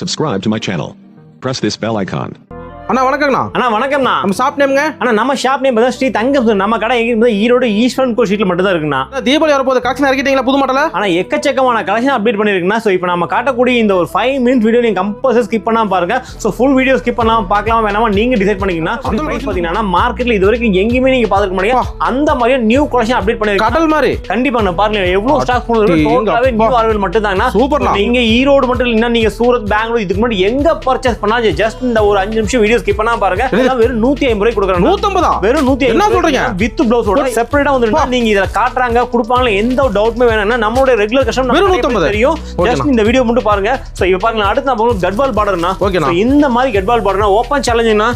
Subscribe to my channel. Press this bell icon. அண்ணா வணக்கங்கண்ணா. அண்ணா வணக்கம்ண்ணா. நம்ம shop நேம்ங்க அண்ணா நம்ம ஷாப் நேம் பார்த்தா ஸ்ரீ தங்கம். நம்ம கடை எங்க இருக்குது ஈரோடு ஈஸ்வரன் கோ ஸ்ட்ரீட்ல மட்டும் தான் இருக்குண்ணா. தீபாவளி வரப்போது கலெக்ஷன் இறக்கிட்டீங்களா புது மாடல? ஆனா எக்கச்சக்கமான கலெக்ஷன் அப்டேட் பண்ணிருக்குண்ணா ஸோ இப்போ நம்ம காட்டக்கூடிய இந்த ஒரு ஃபைவ் மினிட்ஸ் வீடியோ நீங்க கம்பல்சரி ஸ்கிப் பண்ணாம பாருங்க. ஸோ ஃபுல் வீடியோ ஸ்கிப் பண்ணலாம் பார்க்கலாம் வேணாமா நீங்க டிசைட் பண்ணிக்கலாம் அந்த பிரைஸ் பாத்தீங்கன்னா மார்க்கெட்ல இது வரைக்கும் எங்கேயுமே நீங்க பாத்துக்க வா. முடியும் அந்த மாதிரியே நியூ கலெக்ஷன் அப்டேட் பண்ணிருக்காங்க கடல் மாதிரி. கண்டிப்பா நான் பாருங்க எவ்வளவு ஸ்டாக் எங்கப்பா. நியூ அரைவல் மட்டும் தாங்கண்ணா சூப்பர்ண்ணா. நீங்க ஈரோடு மட்டும் இல்லைன்னா நீங்க சூரத் பெங்களூர் இதுக்கு முன்னாடி எங்க பர்ச்சேஸ் பண்ணாலும் ஜஸ்ட் இந்த ஒரு அஞ்சு நிமிஷம் வீடியோ ஸ்கிப் பண்ணா பாருங்க. வெறும் நூத்தி ஐம்பது ரூபாய் கொடுக்குறாங்க. நூத்தம்பதா? வெறும் நூத்தி என்ன சொல்றீங்க? வித் பிளவுஸோட செப்பரேட்டா வந்துருந்தா நீங்க இதுல காட்டுறாங்க கொடுப்பாங்க எந்த டவுட்மே வேணாம்னா நம்மளோட ரெகுலர் கஸ்டமர் வெறும் 150. தெரியும். ஜஸ்ட் இந்த வீடியோ மட்டும் பாருங்க. சோ இப்போ பாருங்க அடுத்து நம்ம கட்வால் பார்டர்னா ஓகேண்ணா. இந்த மாதிரி கட்வால் பார்டர்னா ஓப்பன் சேலஞ்சுனா?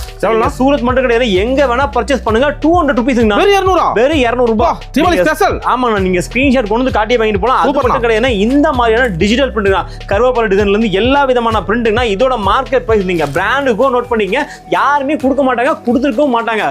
சூரத் மட்டும் கிடையாது. எங்க வேணா பர்ச்சேஸ் பண்ணுங்க. டூ ஹண்ட்ரட் ருபீஸ்ங்கண்ணா வெறும் இரநூறா? வெறும் 200 ரூபாய் தீபாவளி ஸ்பெஷல் ஆமாண்ணா நீங்க ஸ்கிரீன்ஷாட் கொண்டு வந்து காட்டி வாங்கிட்டு போலாம். அது. மட்டும் கிடையாது. இந்த மாதிரியான டிஜிட்டல் பிரிண்ட் தான் கருவேப்பிலை டிசைன்ல இருந்து எல்லா விதமான பிரிண்ட்னா இதோட மார்க்கெட் பிரைஸ் நீங்க பிராண்டுக்கும் நோட் பண்ணிக்கங்க. யாருமே கொடுக்க மாட்டாங்க கொடுத்துருக்கவும் மாட்டாங்க?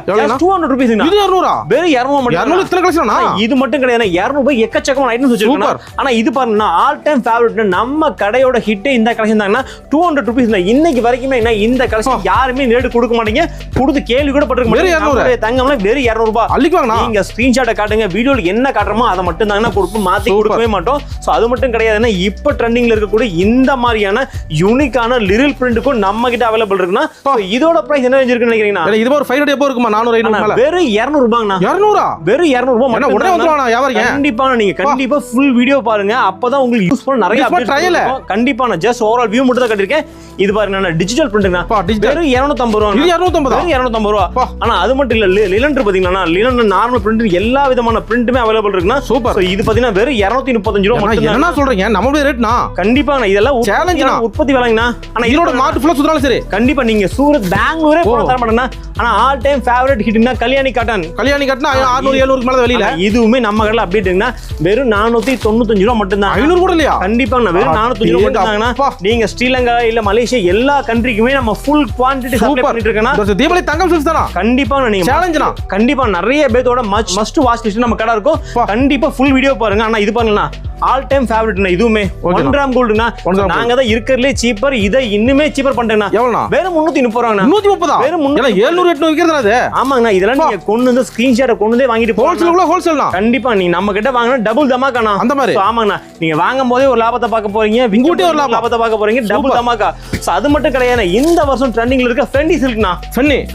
டூ ஹண்ட்ரட் ருபீஸ் இது இரநூறா? வெறும் இரநூறு மட்டும் இரநூறு இத்தனை கலெக்ஷனா? இது மட்டும் கிடையாது இரநூறு எக்கச்சக்கமான ஐட்டம்ஸ் வச்சிருக்கோம் Super. ஆனா இது பாருங்கன்னா ஆல் டைம் ஃபேவரட் நம்ம கடையோட ஹிட் இந்த கலெக்ஷன் தாங்கன்னா டூ ஹண்ட்ரட் ருபீஸ் இன்னைக்கு வரைக்குமே என்ன இந்த கலெக்ஷன் யாருமே நேடு கொடுக்க மாட்டீங்க. கொடுத்து கேள்வி கூட பட்டிருக்க மாட்டீங்க. 200. நம்மளுடைய தங்கம்னா வெறும் இரநூறு ரூபாய். அள்ளிக்குவாங்கண்ணா நீங்க ஸ்கிரீன்ஷாட்டை காட்டுங்க. வீடியோல என்ன காட்டுறோமோ அதை மட்டும் தாங்கன்னா கொடுப்போம் மாத்தி. கொடுக்கவே மாட்டோம். சோ அது மட்டும் கிடையாதுன்னா இப்ப ட்ரெண்டிங்ல இருக்கக்கூடிய இந்த மாதிரியான யூனிக்கான லிரில் பிரிண்ட்டுக்கும் நம்ம கிட்ட அவைலபிள் இருக்குன்னா so இதோட பிரைஸ் என்ன இருக்குன்னு நினைக்கிறீங்கன்னா இது ஒரு ஃபைவ் ஹண்ட்ரட் எப்போ இருக்குமா? நானூறு ஐநூறு வெறும் இருநூறு ரூபாங்கண்ணா. இரநூறா? வெறும் இருநூறு ரூபாய் என்ன மட்டும் உடனே வந்துருவானா வியாபாரிங்க? கண்டிப்பா நீங்க கண்டிப்பா ஃபுல் வீடியோ பாருங்க. அப்பதான் உங்களுக்கு யூஸ் பண்ண நிறைய Use பண்ண updates trial. இருக்கும். கண்டிப்பா நான் ஜஸ்ட் ஓவரால் வியூ மட்டும் தான் கட்டிருக்கேன் இது பாருங்க டிஜிட்டல் பிரிண்ட்னா பா, digital. வெறும் 250 ரூபா இரநூத்தம்பதா? வெறும் 250 ரூபா. பா. ஆனா அது மட்டும் இல்ல லிலன் பாத்தீங்கன்னா லிலன் நார்மல் பிரிண்ட் எல்லா விதமான பிரிண்ட்டுமே அவைலபிள் இருக்குன்னா Super. So, இது பாத்தீங்கன்னா வெறும் 235 ரூபா மட்டும் என்ன சொல்றீங்க? நம்மளுடைய ரேட்னா கண்டிப்பா இதெல்லாம் ண்ணா. உற்பத்தி- விலைங்கண்ணா. ஆனா இதோட மாட்டு ஃபுல்லா சுத்தனாலும் சரி. கண்டிப்பா நீங்க சூரத் பெங்களூரே ஓ. தர மாட்டேன்னா ஆனா ஆல் டைம் ஃபேவரட் ஹிட்னா கல்யாணி காட்டன். கல்யாணி கட்டினா அறுநூறு எழுநூறுக்கு மேல வெளியில. இதுவுமே நம்ம கடையில் அப்டேட்டுங்கன்னா வெறும் நானூத்தி தொண்ணூத்தஞ்சு ரூபா மட்டும்தான் ஐநூறு கூட இல்லையா? கண்டிப்பாங்க வெறும் நானூத்தஞ்சு ரூபா ஏங்கப்பா. நீங்க ஸ்ரீலங்கா இல்ல மலேசியா எல்லா கண்ட்ரிக்குமே நம்ம ஃபுல் குவான்டிட்டி சப்ளை பண்ணிட்டு இருக்கேன்னா தீபாவளி தங்கம் சில்ஸ் தானா? கண்டிப்பா நீங்க சேலஞ்சுனா கண்டிப்பா நிறைய பேத்தோட மச் மஸ்ட் வாட்ச் லிஸ்ட் நம்ம கடை இருக்கும். கண்டிப்பா ஃபுல் வீடியோ பாருங்க. ஆனா இது பாருங்கண்ணா. ஆல் டைம் ஃபேவரட்னா இதுவுமே. ஒன் கிராம் கோல்டுனா. நாங்க தான் இருக்கிறதுலே சீப்பர் இதை இன்னுமே சீப்பர் பண்ணிட்டேன்னா எவ்வளோண்ணா? வெறும் முன்னூத்தி முப்பது ரூபாங்கண்ணா. நூத்தி முப்பதா? வெறும் முன்னூத்தி ஏழ்நூறு எட்நூறு விற்கிறது அது. ஆமாங்கண்ணா இதெல்லாம் நீங்க கொண்டு வந்து ஸ்கிரீன்ஷாட்டை கொண்டு வந்து வாங்கிட்டு போகலாம் ஹோல்சேலுக்குள்ள ஹோல்சேல்னா கண்டிப்பா நீ நம்ம கிட்ட வாங்கினா டபுள் தமாக்காண்ணா அந்த மாதிரி. ஆமாங்கண்ணா. நீங்க வாங்கும் போதே ஒரு லாபத்தை பார்க்க போறீங்க இங்கூட்டி ஒரு. லாபத்தை பார்க்க போறீங்க டபுள். தமாக்கா சோ அது மட்டும் கிடையாது இந்த வருஷம் ட்ரெண்டிங்ல இருக்க ஃபெண்டி சில்க்னா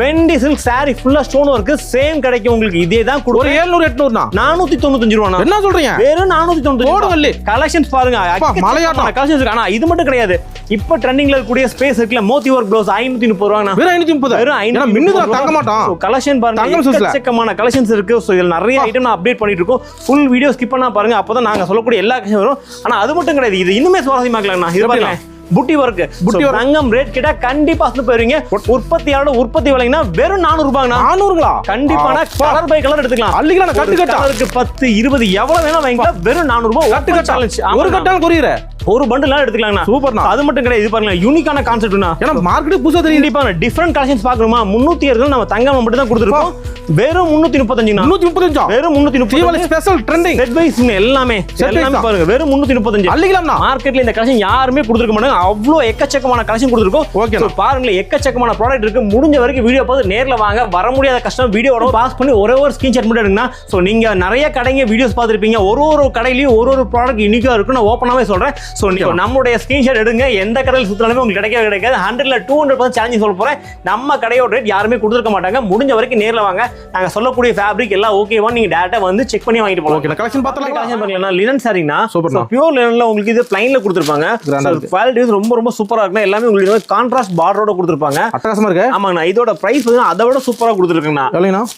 ஃபெண்டி சில்க் saree ஃபுல்லா ஸ்டோன் சேம் கிடைக்கும் உங்களுக்கு. இதே தான் கொடுக்கும் ஏழ்நூறு எட்நூறுனா நானூத்தி தொண்ணூத்தஞ்சு ரூபாண்ணா. என்ன சொல்றீங்க? வெறும் நானூத்தி தொண்ணூத்தி. கலெக்ஷன்ஸ் பாருங்க. மலையாட்டம். கலெக்ஷன்ஸ் இருக்கு. ஆனா இது மட்டும் கிடையாது. இப்ப ட்ரெண்டிங்ல இருக்கக்கூடிய ஸ்பேஸ் இருக்குல்ல மோத்தி ஒர்க் ப்ளவுஸ் ஐநூத்தி முப்பது ரூபாங்கண்ணா. வெறும் ஐநூத்தி முப்பது. வெறும் ஏன்னா மின்னுதான் தங்க மாட்டான் கலெக்ஷன் பாருங்க. எக்கச்சக்கமான கலெக்ஷன்ஸ் இருக்கு. ஸோ இதில் நிறைய ஐட்டம் நான் அப்டேட் பண்ணிட்டு இருக்கோம் ஃபுல் வீடியோ ஸ்கிப் பண்ணா பாருங்க. அப்பதான் நாங்க சொல்லக்கூடிய எல்லா கலெக்ஷன் வரும். ஆனா அது மட்டும் கிடையாது. இது இன்னுமே சுவாரஸ்யமாக்கலாம்ண்ணா இது எப்படிண்ணா? பாருங்க. புட்டி ஒர்க் புட்டி work. தங்கம் ரேட் கிட்ட கண்டிப்பா அசந்து போயிருவீங்க. உற்பத்தியாளோட உற்பத்தி விலைங்கன்னா வெறும் நானூறு ரூபாங்கண்ணா நானூறுங்களா? கண்டிப்பான. Colour by. கலர் எடுத்துக்கலாம். அள்ளிக்கலாம் கட்டு ஒரு கட்டா கலருக்கு பத்து இருபது எவ்வளவு வேணா வாங்கிக்கலாம். வெறும் நானூறு ரூபாய் கட்டு கட்டா. சேலஞ்ச் ஒரு கட்டாலும் கொரியற ஒரு பண்டில் எடுத்துக்கலாங்கண்ணா. சூப்பர்ண்ணா. அது மட்டும் கிடையாது இது பாருங்க யூனிக்கான கான்செப்ட்னா ஏன்னா மார்க்கெட் புதுசா தெரியுது. கண்டிப்பா டிஃபரெண்ட் கலெக்ஷன்ஸ் பார்க்கணுமா? முன்னூத்தி அறுபது நம்ம தங்கம் மட்டும் தான் கொடுத்துருக்கோம். வெறும் முன்னூத்தி முப்பத்தஞ்சுண்ணா. முன்னூத்தி முப்பத்தஞ்சா? வெறும் தீபாவளி முப்பது ஸ்பெஷல் ட்ரெண்டிங் செட் வைஸ் எல்லாமே. எல்லாமே. பாருங்க வெறும் முன்னூத்தி முப்பத்தஞ்சு. அள்ளிக்கலாம்னா மார்க்கெட்ல இந்த கலெக்ஷன் யாருமே கொடுத்துருக்க மாட்டாங்க. அவ்வளோ எக்கச்சக்கமான கலெக்ஷன் கொடுத்துருக்கோம். So, பாருங்களேன் எக்கச்சக்கமான ப்ராடக்ட் இருக்கு. முடிஞ்ச வரைக்கும் வீடியோ பார்த்து நேர்ல வாங்க. வர முடியாத கஷ்டம் வீடியோட பாஸ் பண்ணி ஒரே ஒரு ஸ்கிரீன்ஷாட் மட்டும் எடுங்கண்ணா. ஸோ நீங்க நிறைய கடைங்க வீடியோஸ் பார்த்துருப்பீங்க. ஒரு ஒரு கடையிலயும் ஒரு ஒரு ப்ராடக்ட் யூனிக்கா இருக்கும் நான் ஓப்பனாவே சொல்றேன். ஸோ நீங்க நம்மளுடைய ஸ்கிரீன்ஷாட் எடுங்க. எந்த கடையில் சுத்தினாலுமே உங்களுக்கு கிடைக்கவே கிடைக்காது. ஹண்ட்ரட்ல டூ ஹண்ட்ரட் பர்சன்ட் சேலஞ்ச் சொல்ல போறேன். நம்ம கடையோட ரேட் யாருமே கொடுத்துருக்க மாட்டாங்க. முடிஞ்ச வரைக்கும் நேர்ல வாங்க. நாங்க சொல்லக்கூடிய ஃபேப்ரிக் எல்லாம் ஓகேவா நீங்க டேரக்டா வந்து செக் பண்ணி வாங்கிட்டு போகலாம் ஓகே கலெக்ஷன் பார்த்தலாம் கலெக்ஷன் பாருங்களா லினன் சாரினா சூப்பர்ண்ணா. பியூர் லினன்ல உங்களுக்கு இது பிளைன்ல கொடுத்துருப்பாங்க. Grand குவாலிட்டி ரொம்ப ரொம்ப சூப்பரா இருக்கும் எல்லாமே உங்களுக்கு கான்ட்ராஸ்ட் பார்டரோட கொடுத்துருப்பாங்க. அட்டகாசமா இருக்கு? ஆமாங்கண்ணா இதோட பிரைஸ் பார்த்தீங்கன்னா அதை விட சூப்பரா கொடுத்துருக்குங்கண்ணா.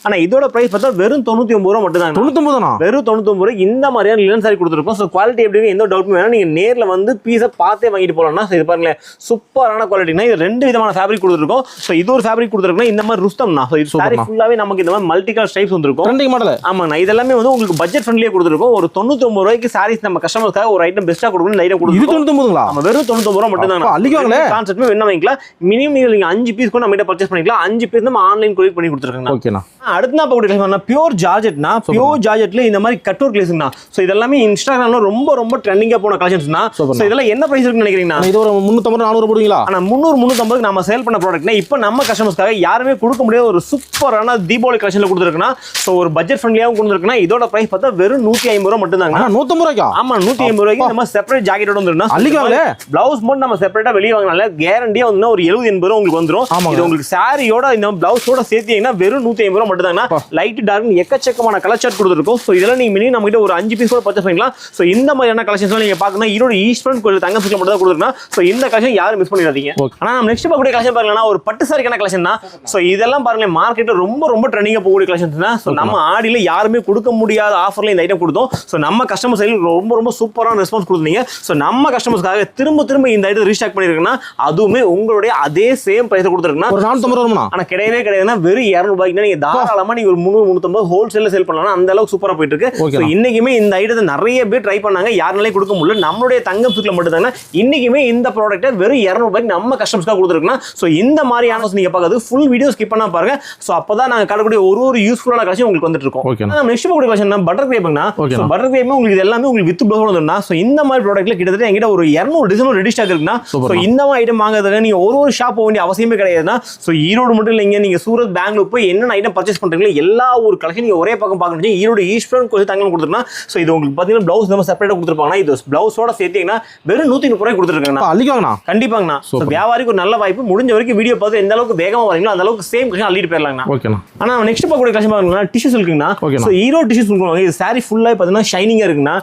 ஆனா இதோட பிரைஸ் பார்த்தா வெறும் தொண்ணூத்தி ஒன்பது ரூபா மட்டும் தான் தொண்ணூத்தொம்பதுண்ணா வெறும் தொண்ணூத்தி ஒன்பது ரூபாய் இந்த மாதிரியான லினன் சாரி கொடுத்துருக்கோம். ஸோ குவாலிட்டி எப்படி எந்த டவுட்டும் வேணா நீங்க நேர்ல வந்து பீஸை பார்த்தே வாங்கிட்டு போலாம்னா So, இது பாருங்களேன் சூப்பரான குவாலிட்டினா இது ரெண்டு விதமான ஃபேப்ரிக் கொடுத்துருக்கோம். ஸோ இது ஒரு ஃபேப்ரிக் கொடுத்துருக்கோம் இந்த மாதிரி ருஸ்தம்னா ஸோ இது சாரி நமக்கு இந்த மாதிரி மல்டி கலர் ஸ்டைப்ஸ் வந்திருக்கும். ட்ரெண்டிங் மாடல் ஆமாங்கண்ணா இதெல்லாமே வந்து உங்களுக்கு பட்ஜெட் ஃப்ரெண்ட்லியே கொடுத்துருக்கோம். ஒரு தொண்ணூத்தி ஒன்பது ரூபாய்க்கு சாரீஸ் நம்ம கஸ்டமர்ஸ்க்காக ஒரு ஐட்டம் பெஸ்ட்டாக கொடுக்கணும் ஐட்டம் இது கொடுத்துருக்கோம் தொண்ணூத்தொம்பதுங்களா வெறும் தொண்ணூத்தி ரூபா மட்டும் அப்பா, அள்ளிக்குவாங்களே. கான்செப்ட் வேணும் வாங்கிக்கலாம். மினிமம் நீங்க அஞ்சு பீஸ் கூட நம்ம பர்ச்சேஸ் பண்ணிக்கலாம். அஞ்சு பீஸ் நம்ம ஆன்லைன் கொரியர் பண்ணி கொடுத்துருக்காங்க ஓகேண்ணா அடுத்து நான் பார்க்கக்கூடிய பியூர் ஜார்ஜெட்னா பியூர் ஜார்ஜெட்ல இந்த மாதிரி கட்டூர் கிளேஸ்னா ஸோ இதெல்லாமே இன்ஸ்டாகிராம்ல ரொம்ப ரொம்ப ட்ரெண்டிங்கா போன கலெக்ஷன்ஸ்னா. ஸோ இதெல்லாம் என்ன பிரைஸ் இருக்குன்னு நினைக்கிறீங்கன்னா இது ஒரு முந்நூற்றம்பது நானூறு போடுவீங்களா? ஆனா முந்நூறு முந்நூற்றம்பதுக்கு நம்ம சேல் பண்ண ப்ராடக்ட்னா இப்போ நம்ம கஸ்டமர்ஸ்க்காக யாருமே கொடுக்க முடியாத ஒரு சூப்பரான தீபாவளி கலெக்ஷன்ல கொடுத்துருக்குன்னா ஸோ ஒரு பட்ஜெட் ஃப்ரெண்ட்லியாகவும் கொடுத்துருக்குன்னா இதோட பிரைஸ் பார்த்தா வெறும் நூற்றி ஐம்பது ரூபா மட்டும் தாங்க அண்ணா நூற்றம்பது ரூபாய்க்கா? ஆமா நூற்றி ஐம்பது ரூபாய்க்கு நம்ம செப்பரேட் ஜாக்கெட்டோட வந்துருக்குன்னா அள்ளிக்குவாங்களே. பிளவுஸ் மட்டும் நம்ம செப்பரேட்டா வெளியே வாங்கினால கேரண்டியா வந்து ஒரு எழுபது எண்பது ரூபா உங்களுக்கு ஆமாங்க. இது உங்களுக்கு சாரியோட இந்த பிளவுஸோட சேர்த்தீங்கன்னா வெறும் நூற்றி ஐம்பது ரூபா மட்டும் தாங்க லைட் டார்க் எக்கச்சக்கமான கலர் சார்ட் கொடுத்துருக்கோம். ஸோ இதெல்லாம் நீங்க மினிமம் நம்ம கிட்ட ஒரு அஞ்சு பீஸ் கூட பர்ச்சேஸ் பண்ணிக்கலாம். ஸோ இந்த மாதிரியான கலெக்ஷன்ஸ் நீங்க பார்க்கணும் ஈரோடு ஈஸ்வரன் கோயில் தங்க சுக்கில் மட்டும் தான் கொடுத்துருக்கோம் ஸோ இந்த கலெக்ஷன் யாரும் மிஸ் பண்ணிடாதீங்க. ஆனா நம்ம நெக்ஸ்ட் பார்க்கக்கூடிய கலெக்ஷன் பாருங்கன்னா ஒரு பட்டு சாரிக்கான கலெக்ஷன் தான். ஸோ இதெல்லாம் பாருங்களேன் மார்க்கெட்ல ரொம்ப ரொம்ப ட்ரெண்டிங்காக போகக்கூடிய கலெக்ஷன்ஸ் தான். ஸோ நம்ம ஆடியில் யாருமே கொடுக்க முடியாத ஆஃபர்ல இந்த ஐட்டம் கொடுத்தோம். ஸோ நம்ம கஸ்டமர் சைடில் ரொம்ப ரொம்ப சூப்பரான ரெஸ்பான்ஸ் கொடுத்தீங்க. ஸோ நம்ம கஸ்டமர்ஸ்க்காக திரும்ப திரும்ப இந்த ஐட்டம் ரீஸ்டாக் பண்ணியிருக்குன்னா அதுவுமே உங்களுடைய அதே சேம் ப்ரைஸ் கொடுத்துருக்குன்னா ஒரு நானூற்றம்பது ரூபாண்ணா? ஆனா கிடையவே கிடையாதுன்னா வெறும் இரநூறுபாய்க்கு நீங்க தாராளமா நீங்க ஒரு முந்நூறு முந்நூத்தம்பது ஹோல்சேல்ல சேல் பண்ணலாம் அந்த அளவுக்கு சூப்பரா போயிட்டு இருக்கு. இன்னைக்குமே இந்த ஐட்டத்தை நிறைய பேர் ட்ரை பண்ணாங்க. யாருனாலே கொடுக்க முடியல. நம்மளுடைய தங்கம் சுக்கில் மட்டும் தானே இன்னைக்குமே இந்த ப்ராடக்ட்டை வெறும் இரநூறுபாய்க்கு நம்ம கஸ்டமர்ஸ்க்காக கொடுத்துருக்கோம் ஸோ இந்த மாதிரியான நீங்க பார்க்காது ஃபுல் வீடியோ ஸ்கிப் பண்ணா பாருங்க. ஸோ அப்பதான் நாங்க காட்டக்கூடிய ஒரு ஒரு யூஸ்ஃபுல்லான கலெக்ஷன் உங்களுக்கு வந்துட்டு இருக்கோம். நம்ம நெக்ஸ்ட் பார்க்கக்கூடிய கலெக்ஷன் பட்டர் ண்ணா. பட்டர் கிரேப் உங்களுக்கு எல்லாமே உங்களுக்கு வித் ப்ளவுஸ் வந்துருந்தா ஸோ இந்த மாதிரி ப்ராடக்ட்ல கிட்டத்தட்ட எங்கிட்ட ஒரு இரநூறு டிசைன் ரெடி ஸ்டாக் இருக்குன்னா ஸோ. இந்த மாதிரி ஐட்டம் வாங்குறதுக்கு நீங்க ஒரு ஒரு ஷாப் போக வேண்டிய அவசியமே கிடையாதுன்னா ஸோ ஈரோடு மட்டும் இல்லைங்க நீங்க சூரத் பெங்களூர் போய் என்னென்ன ஐட்டம் பர்ச்சேஸ் பண்றீங்களோ எல்லா ஒரு கலெக்ஷன் நீங்க ஒரே பக்கம் பார்க்கணும். ஈரோடு ஈஸ்வரன் கொஞ்சம் தங்கம் கொடுத்துருன்னா ஸோ இது உங்களுக்கு பார்த்தீங்கன்னா பிளவுஸ் நம்ம செப்பரேட்டாக கொடுத்துருப்பாங்கன்னா இது பிளவுஸோட சேர்த்தீங்கன்னா வெறும் நூற்றி முப்பது ரூபாய் கொடுத்துருக்காங்கண்ணா. அப்பா, அள்ளிக்குவாங்கண்ணா? கண்டிப்பாங்கண்ணா. ஸோ. வியாபாரிக்கு ஒரு நல்ல வாய்ப்பு. முடிஞ்ச வரைக்கும் வீடியோ பார்த்து எந்த அளவுக்கு வேகமாக வரீங்களோ அந்த அளவுக்கு சேம் கலெக்ஷன் அள்ளிட்டு போயிடலாங்கண்ணா. ஓகேண்ணா ஆனா நெக்ஸ்ட் பார்க்கக்கூடிய கலெக்ஷன் பாருங்கன்னா டிஷ்யூஸ் இருக்குங்கண்ணா ண்ணா. ஸோ ஈரோ டிஷ்யூஸ் கொடுக்குவாங்க இது சாரி ஃபுல்லாக பார்த்தீங்கன்னா ஷைனிங்காக இருக்குண்ணா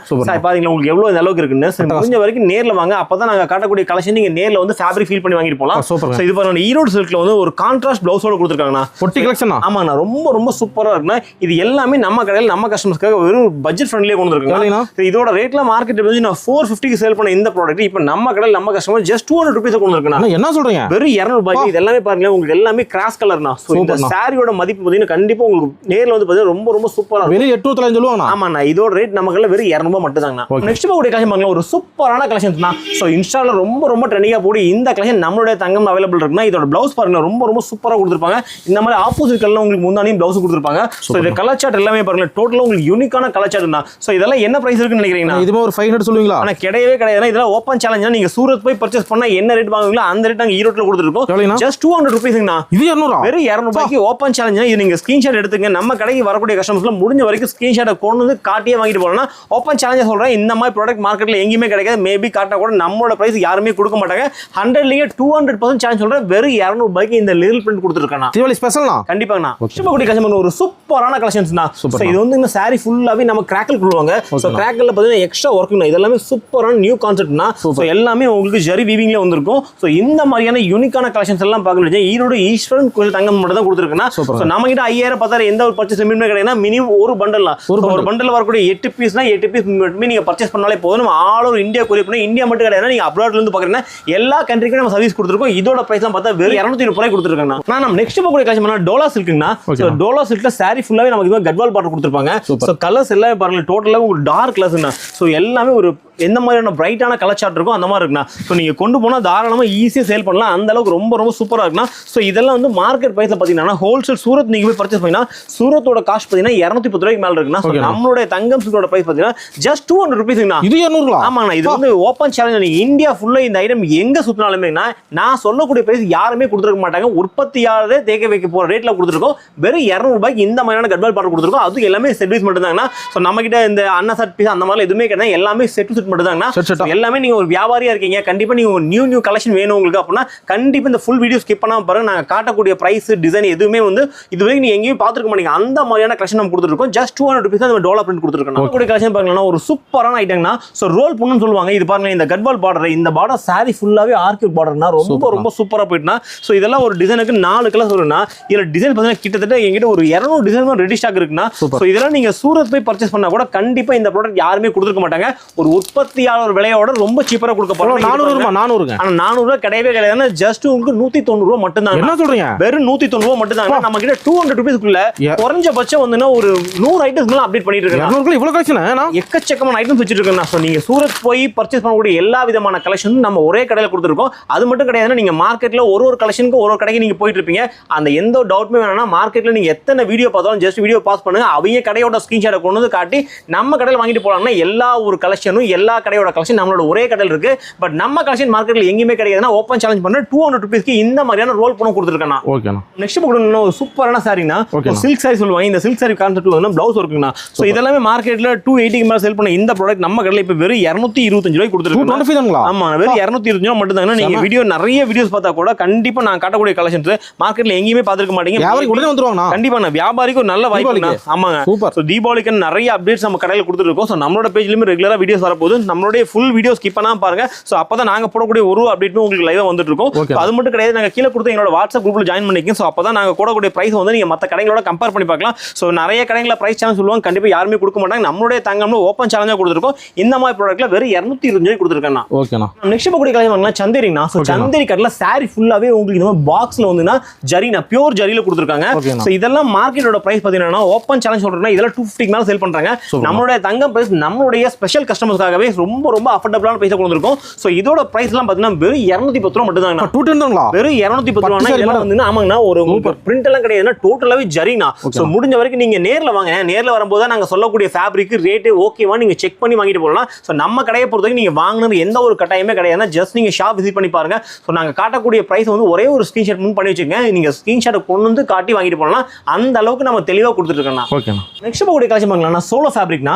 பாத்தீங்களா உங்களுக்கு எவ்வளோ அளவுக்கு இருக்குன்னு. முடிஞ்ச வரைக்கும் நேர்ல வாங்க. அப்பதான் நாங்க காட்டக்கூடிய கலெக்ஷன் நீங்க நேர்ல வந்து ஃபேப்ரிக் ஃபீல் பண்ணி வாங்கிட்டு போகலாம். ஸோ இது பாருங்க ஈரோடு சில்க்ல வந்து ஒரு கான்ட்ராஸ்ட் பிளவுஸோட கொடுத்துருக்காங்கண்ணா. பொட்டி கலெக்ஷனா ஆமாங்கண்ணா ரொம்ப ரொம்ப சூப்பரா இருக்குண்ணா. இது எல்லாமே நம்ம கடையில் நம்ம கஸ்டமர்ஸ்க்காக வெறும் பட்ஜெட் ஃப்ரெண்ட்லியே கொண்டு? வந்துருக்குங்க இதோட ரேட்ல மார்க்கெட் வந்து நான் ஃபோர் ஃபிஃப்டிக்கு சேல் பண்ண இந்த ப்ராடக்ட் இப்போ நம்ம கடையில் நம்ம customer just two hundred rupees கொண்டு அண்ணா என்ன சொல்றீங்க? வெறும் இரநூறு ரூபாய்க்கு இது எல்லாமே பாருங்க உங்களுக்கு எல்லாமே கிராஸ் கலர்னா ஸோ இந்த. சாரியோட மதிப்பு பார்த்தீங்கன்னா கண்டிப்பா உங்களுக்கு நேர்ல வந்து பார்த்தீங்கன்னா ரொம்ப ரொம்ப சூப்பரா இருக்கும். வெறும் எட்டு தொள்ளாயிரம் சொல்லுவாங்கண்ணா. ஆமாண்ணா இதோட ரேட் நமக்கு வெறும் இரநூறுபா மட்டும் தாங்கண்ணா. நெக்ஸ்ட் பார்க்கக்கூடிய கலெக்ஷன் பாருங்க ஒரு சூப்பரான கலெக்ஷன்ஸ் தான் ஸோ இன்ஸ்டால ரொம்ப ரொம்ப ட்ரெண்டிங்காக போடி இந்த கலெக்ஷன் நம்மளுடைய தங்கம் அவைலபிள் இருக்குன்னா இதோட பிளவுஸ் பாருங்க ரொம்ப ரொம்ப சூப்பராக கொடுத்துருப்பாங்க. இந்த மாதிரி ஆப்போசிட் கலர்ல உங்களுக்கு முந்தானையும் பிளவுஸ் கொடுத்துருப்பாங்க. ஸோ இந்த கலர் சார்ட் எல்லாமே பாருங்க டோட்டலாக உங்களுக்கு யூனிக்கான கலர் சார்ட் தான். ஸோ இதெல்லாம் என்ன பிரைஸ் இருக்குன்னு நினைக்கிறீங்கன்னா? இதுமே ஒரு ஃபைவ் ஹண்ட்ரட் சொல்லுவீங்களா? ஆனா கிடையவே கிடையாது இதெல்லாம் ஓப்பன் சேலஞ்ச் நீங்க சூரத் போய் பர்ச்சேஸ் பண்ணா என்ன ரேட் வாங்குவீங்களோ அந்த ரேட் நாங்க ஈரோட்ல கொடுத்துருக்கோம்? ஜஸ்ட் டூ ஹண்ட்ரட் ருபீஸ்ங்கண்ணா இது இரநூறா? வெறும் இரநூறுபாய்க்கு ஓப்பன் சேலஞ்ச் இது நீங்க ஸ்கிரீன்ஷாட் எடுத்துங்க நம்ம கடைக்கு வரக்கூடிய கஸ்டமர்ஸ்ல முடிஞ்ச வரைக்கும் ஸ்கிரீன்ஷாட்டை கொண்டு வந்து காட்டியே வாங்கிட்டு போகலாம் ஓப்பன் சேலஞ்ச் சொல்றேன். இந்த மாதிரி ப்ராடக்ட் மார்க்கெட்ல எங்கேயுமே கிடைக்காது. மேபி காட்டினா கூட நம்மளோட பிரைஸ் யாருமே கொடுக்க மாட்டாங்க. ஹண்ட்ரட்லயே டூ ஹண்ட்ரட் பர்சன்ட் சேலஞ்ச் சொல்றேன் வெறும் இரநூறுபாய்க்கு இந்த லிரில் பிரிண்ட் கொடுத்துருக்கேன். தீபாவளி ஸ்பெஷல்ண்ணா கண்டிப்பாங்கண்ணா. சிவகுடி கஸ்டமர் ஒரு சூப்பரான கலெக்ஷன்ஸ் தான் Super So, இது வந்து இந்த சாரி ஃபுல்லாவே நம்ம கிராக்கில் கொடுவாங்க ஸோ கிராக்கில் பார்த்தீங்கன்னா எக்ஸ்ட்ரா ஒர்க்குங்க இது எல்லாமே சூப்பரான நியூ கான்செப்ட்னா ஸோ எல்லாமே உங்களுக்கு ஜரி வீவிங்ல வந்திருக்கும். ஸோ இந்த மாதிரியான யூனிக்கான கலெக்ஷன்ஸ் எல்லாம் பார்க்கணும் ஈரோடு ஈஸ்வரன் கோயில் தங்கம் மட்டும் தான் கொடுத்துருக்குன்னா. ஸோ நம்ம கிட்ட ஐயாயிரம் பத்தாயிரம் எந்த ஒரு பர்ச்சேஸ் மினிமம் கிடையாதுன்னா மினிமம் ஒரு பண்டல் ஒரு பண்டல் வரக்கூடிய எட்டு பீஸ்னா எட்டு பீஸ் மட்டுமே நீங்க பர்ச்சேஸ் பண்ணாலே போதும். நம்ம ஆல் ஓவர் இந்தியா பண்ணி இந்தியா மட்டும் கிடையாது நீங்க அப்ராட்ல இருந்து பாக்குறீங்கன்னா எல்லா கண்ட்ரிக்கும் நம்ம சர்வீஸ் கொடுத்துருக்கோம். இதோட பிரைஸ் பார்த்தா வெறும் இரநூத்தி ரூபாய் கொடுத்துருக்காங்க நான் நம்ம நெக்ஸ்ட் பார்க்கக்கூடிய கலெக்ஷன் பண்ணா டோலா சில்க்குங்கண்ணா. ஸோ டோலா சில்க்ல சாரி ஃபுல்லாவே நமக்கு கட்வால் பாட்டர் கொடுத்துருப்பாங்க. ஸோ கலர்ஸ் எல்லாமே பாருங்க. டோட்டலாக உங்களுக்கு டார்க் கலர்ஸ்ண்ணா ஸோ எல்லாமே ஒரு எந்த மாதிரியான பிரைட்டான கலர் சார்ட் இருக்கும் அந்த மாதிரி இருக்குண்ணா. ஸோ நீங்க கொண்டு போனால் தாராளமாக ஈஸியாக சேல் பண்ணலாம். அந்த அளவுக்கு ரொம்ப ரொம்ப சூப்பராக இருக்குண்ணா. ஸோ இதெல்லாம் வந்து மார்க்கெட் ப்ரைஸில் பார்த்தீங்கன்னா ஹோல்சேல் சூரத் நீங்க போய் பர்ச்சேஸ் பண்ணீங்கன்னா சூரத்தோட காஸ்ட் பார்த்தீங்கன்னா இரநூத்தி பத்து ரூபாய்க்கு மேலே இருக்குண்ணா. ஸோ. நம்மளுடைய தங்கம் சில்கோட ப்ரைஸ் பார்த்தீங்கன்னா ஜஸ்ட் டூ ஹண்ட்ரட் ருபீஸ்ங்கண்ணா இது இரநூறுங்களா? ஆமாண்ணா. இது வந்து ஓப்பன் சேலஞ்ச் இந்தியா ஃபுல்லா இந்த ஐட்டம் எங்க சுத்தினாலுமேனா நான் சொல்லக்கூடிய பிரைஸ் யாருமே கொடுத்துருக்க மாட்டாங்க. உற்பத்தியாளரே தேக்க வைக்க போற ரேட்ல கொடுத்துருக்கோம். வெறும் இரநூறு ரூபாய்க்கு இந்த மாதிரியான கட்பால் பாட்டு கொடுத்துருக்கோம். அது எல்லாமே செட் பீஸ் மட்டும் தாங்கண்ணா ஸோ நம்ம கிட்ட இந்த அண்ணா செட் பீஸ் அந்த மாதிரி எதுவுமே கிடையாது. எல்லாமே செட் செட் மட்டும் தாங்கண்ணா. எல்லாமே நீங்க ஒரு வியாபாரியா இருக்கீங்க. கண்டிப்பா நீங்க ஒரு நியூ நியூ கலெக்ஷன் வேணும் உங்களுக்கு அப்படின்னா கண்டிப்பா இந்த ஃபுல் வீடியோ ஸ்கிப் பண்ணாம பாருங்க. நாங்க காட்டக்கூடிய பிரைஸ் டிசைன் எதுவுமே வந்து இது வரைக்கும் எங்கேயும் பார்த்துருக்க மாட்டீங்க. அந்த மாதிரியான கலெக்ஷன் நம்ம கொடுத்துருக்கோம். ஜஸ்ட் டூ ஹண்ட்ரட் ருபீஸ் நம்ம டோலா பிரிண்ட் கொடுத்துருக்கோம். கூடிய கலெக்ஷன் பாருங்கன்னா ஒரு சூப்பரான ஐட்டம்னா ஸோ ரோல் புண்ணுன்னு சொல்லுவாங்க. இது பாருங்க இந்த கட்பால் பார்டர் இந்த பார்டர் சாரி ஃபுல்லாவே ஆர்கிட் பார்டர்னா ரொம்ப. ரொம்ப சூப்பரா போயிட்டுனா ஸோ இதெல்லாம் ஒரு டிசைனுக்கு நாலு கலர் வரும்னா இதுல டிசைன் பார்த்தீங்கன்னா கிட்டத்தட்ட எங்கிட்ட ஒரு இரநூறு டிசைன் ரெடி ஸ்டாக் இருக்குன்னா. ஸோ இதெல்லாம் நீங்க சூரத் போய் பர்ச்சேஸ் பண்ணா கூட கண்டிப்பா இந்த ப்ராடக்ட் யாருமே கொடுத்துருக்க மாட்டாங்க. ஒரு உற்பத்தியாளர் விலையோட ரொம்ப சீப்பரா கொடுக்க போறோம் நானூறு ரூபா நானூறுங்க. ஆனா நானூறு ரூபாய் கிடையவே கிடையாது. ஜஸ்ட் உங்களுக்கு நூத்தி தொண்ணூறு ரூபா மட்டும் என்ன தான் சொல்றீங்க? வெறும் நூத்தி தொண்ணூறு ரூபா மட்டும் தான் நம்ம கிட்ட டூ ஹண்ட்ரட் ருபீஸ்க்குள்ள. குறைஞ்சபட்சம் வந்துன்னா ஒரு நூறு ஐட்டம்ஸ் மேல அப்டேட் பண்ணிட்டு இரநூறுக்குள்ள இவ்வளவு கலெக்ஷன் எக்கச்சக்கமான ஐட்டம்ஸ் வச்சிட்டு இருக்கேன் ஸோ நீங்க சூரத் போய் பர்ச்சேஸ் பண்ணக்கூடிய எல்லா விதமான கலெக்ஷன் கலெக்ஷன் நம்ம ஒரே கடையில் கொடுத்துருக்கோம். அது மட்டும் கிடையாதுன்னா நீங்க மார்க்கெட்ல ஒரு ஒரு கலெக்ஷனுக்கு ஒரு ஒரு கடைக்கு நீங்க போயிட்டு இருப்பீங்க. அந்த எந்த டவுட்மே வேணாம்னா மார்க்கெட்ல நீங்க எத்தனை வீடியோ பார்த்தாலும் ஜஸ்ட் வீடியோ பாஸ் பண்ணுங்க. அவங்க கடையோட ஸ்கிரீன்ஷாட்டை கொண்டு வந்து காட்டி நம்ம கடையில் வாங்கிட்டு போலாம்னா எல்லா ஒரு கலெக்ஷனும் எல்லா கடையோட கலெக்ஷன் நம்மளோட ஒரே கடையில் இருக்கு. பட் நம்ம கலெக்ஷன் மார்க்கெட்ல எங்கேயுமே கிடையாதுன்னா ஓப்பன் சேலஞ்ச் பண்ண டூ ஹண்ட்ரட் ருபீஸ்க்கு இந்த மாதிரியான ரோல் பணம் கொடுத்துருக்கேன் நான் ஓகேண்ணா நெக்ஸ்ட் பார்க்கணும் ஒரு சூப்பரான சாரினா. சில்க் சாரி சொல்லுவாங்க. இந்த சில்க் சாரி கான்செப்ட் வந்து பிளவுஸ் இருக்குங்கண்ணா ஸோ இதெல்லாமே மார்க்கெட்ல டூ எயிட்டிக்கு மேலே செல் பண்ண இந்த ப்ராடக்ட் நம்ம கடையில் இப்போ வெறும் இரநூத்தி இருபத்தஞ்சு ரூபாய் கொடுத்துருக்கோம். டுவெண்ட்டி ஃபைவ் தானுங்களா? ஆமா வெறும் இரநூத்தி இருபத்தஞ்சு ரூபா மட்டும் தாங்க நீங்க. வீடியோ நிறைய வீடியோஸ் பார்த்தா கூட கண்டிப்பா நான் காட்டக்கூடிய கலெக்ஷன்ஸ் மார்க்கெட்ல எங்கேயுமே பார்த்துருக்க மாட்டீங்க. உடனே வந்துருவாங்கண்ணா. கண்டிப்பா நான் வியாபாரிக்கு ஒரு நல்ல வாய்ப்பு. ஆமாங்க. சூப்பர். தீபாவளிக்கு நிறைய அப்டேட்ஸ் நம்ம கடையில் கொடுத்துருக்கோம் ஸோ நம்மளோட பேஜ்லயுமே ரெகுலராக வீடியோஸ் வரப்போகுது. நம்மளுடைய ஃபுல் வீடியோ ஸ்கிப் பண்ணாம பாருங்க. ஸோ அப்பதான் நாங்க போடக்கூடிய ஒரு அப்டேட்டும் உங்களுக்கு லைவா வந்துட்டு இருக்கோம். அது மட்டும் கிடையாது. நாங்க கீழே கொடுத்து எங்களோட வாட்ஸ்அப் குரூப்ல ஜாயின் பண்ணிக்கோங்க. ஸோ அப்பதான் நாங்க போடக்கூடிய பிரைஸ் வந்து நீங்க மற்ற கடைகளோட கம்பேர் பண்ணி பார்க்கலாம். ஸோ நிறைய கடைங்கள பிரைஸ் சேலஞ்ச் சொல்லுவாங்க. கண்டிப்பா யாருமே கொடுக்க மாட்டாங்க. நம்மளுடைய தங்கம்னு ஓப்பன் சேலஞ்சாக கொடுத்துருக்கோம். இந்த மாதிரி ப்ராடக்ட்ல வெறும் இரநூத்தி இருபது ரூபாய் கொடுத்துருக்கேன் ஓகேண்ணா நெக்ஸ்ட் பக்கக்கூடிய கலை வாங்கலாம் சந்தேரிங்கண்ணா ஸோ சந்தேரி கடையில் சாரி ஃபுல்லாவே உங்களுக்கு இந்த மாதிரி பாக்ஸ்ல வந்துன்னா ஜரினா பியூர் ஜரியில கொடுத்துருக்காங்க. ஸோ இதெல்லாம் மார்க்கெட்டோட பிரைஸ் பார்த்தீங்கன்னா ஓப்பன் சேலஞ்ச் சொல்றேன்னா இதெல்லாம் டூ ஃபிஃப்டிக்கு மேலே சேல் பண்றாங்க. Super. நம்மளுடைய தங்கம் பிரைஸ் நம்மளுடைய ஸ்பெஷல் கஸ்டமர்ஸ்க்காகவே ரொம்ப ரொம்ப அஃபர்டபுளான பிரைஸ் கொடுத்துருக்கோம். ஸோ இதோட பிரைஸ்லாம் பார்த்தீங்கன்னா வெறும் இரநூத்தி பத்து ரூபா மட்டும் தாங்கண்ணா. டூ டென் வெறும் இரநூத்தி பத்து ரூபா வந்து ஆமாங்கண்ணா ஒரு பிரிண்ட் எல்லாம் கிடையாதுன்னா டோட்டலாவே ஜரினா. ஸோ முடிஞ்ச வரைக்கும் நீங்க நேர்ல வாங்க. நேர்ல வரும்போது தான் நாங்க சொல்லக்கூடிய ஃபேப்ரிக் ரேட்டு ஓகேவா நீங்க செக் பண்ணி வாங்கிட்டு போகலாம். ஸோ நம்ம கடையை பொறுத்த வரைக்கும் நீங்க வாங்கணும்னு எந்த ஒரு கட்டாயமே கிடையாதுன்னா ஜஸ்ட் நீங்க ஷாப் விசிட் பண்ணி பாருங்க. ஸோ நாங்க காட்டக்கூடிய பிரைஸ் வந்து ஒரே ஒரு ஸ்கிரீன்ஷாட் முன் பண்ணி வச்சுக்கோங்க. நீங்க ஸ்கிரீன்ஷாட்டை கொண்டு வந்து காட்டி வாங்கிட்டு போகலாம். அந்த அளவுக்கு நம்ம தெளிவா கொடுத்துருக்கோம் ஓகேண்ணா நெக்ஸ்ட் போகக்கூடிய கலெக்ஷன் பார்க்கலாம் சோலோ ஃபேப்ரிக்னா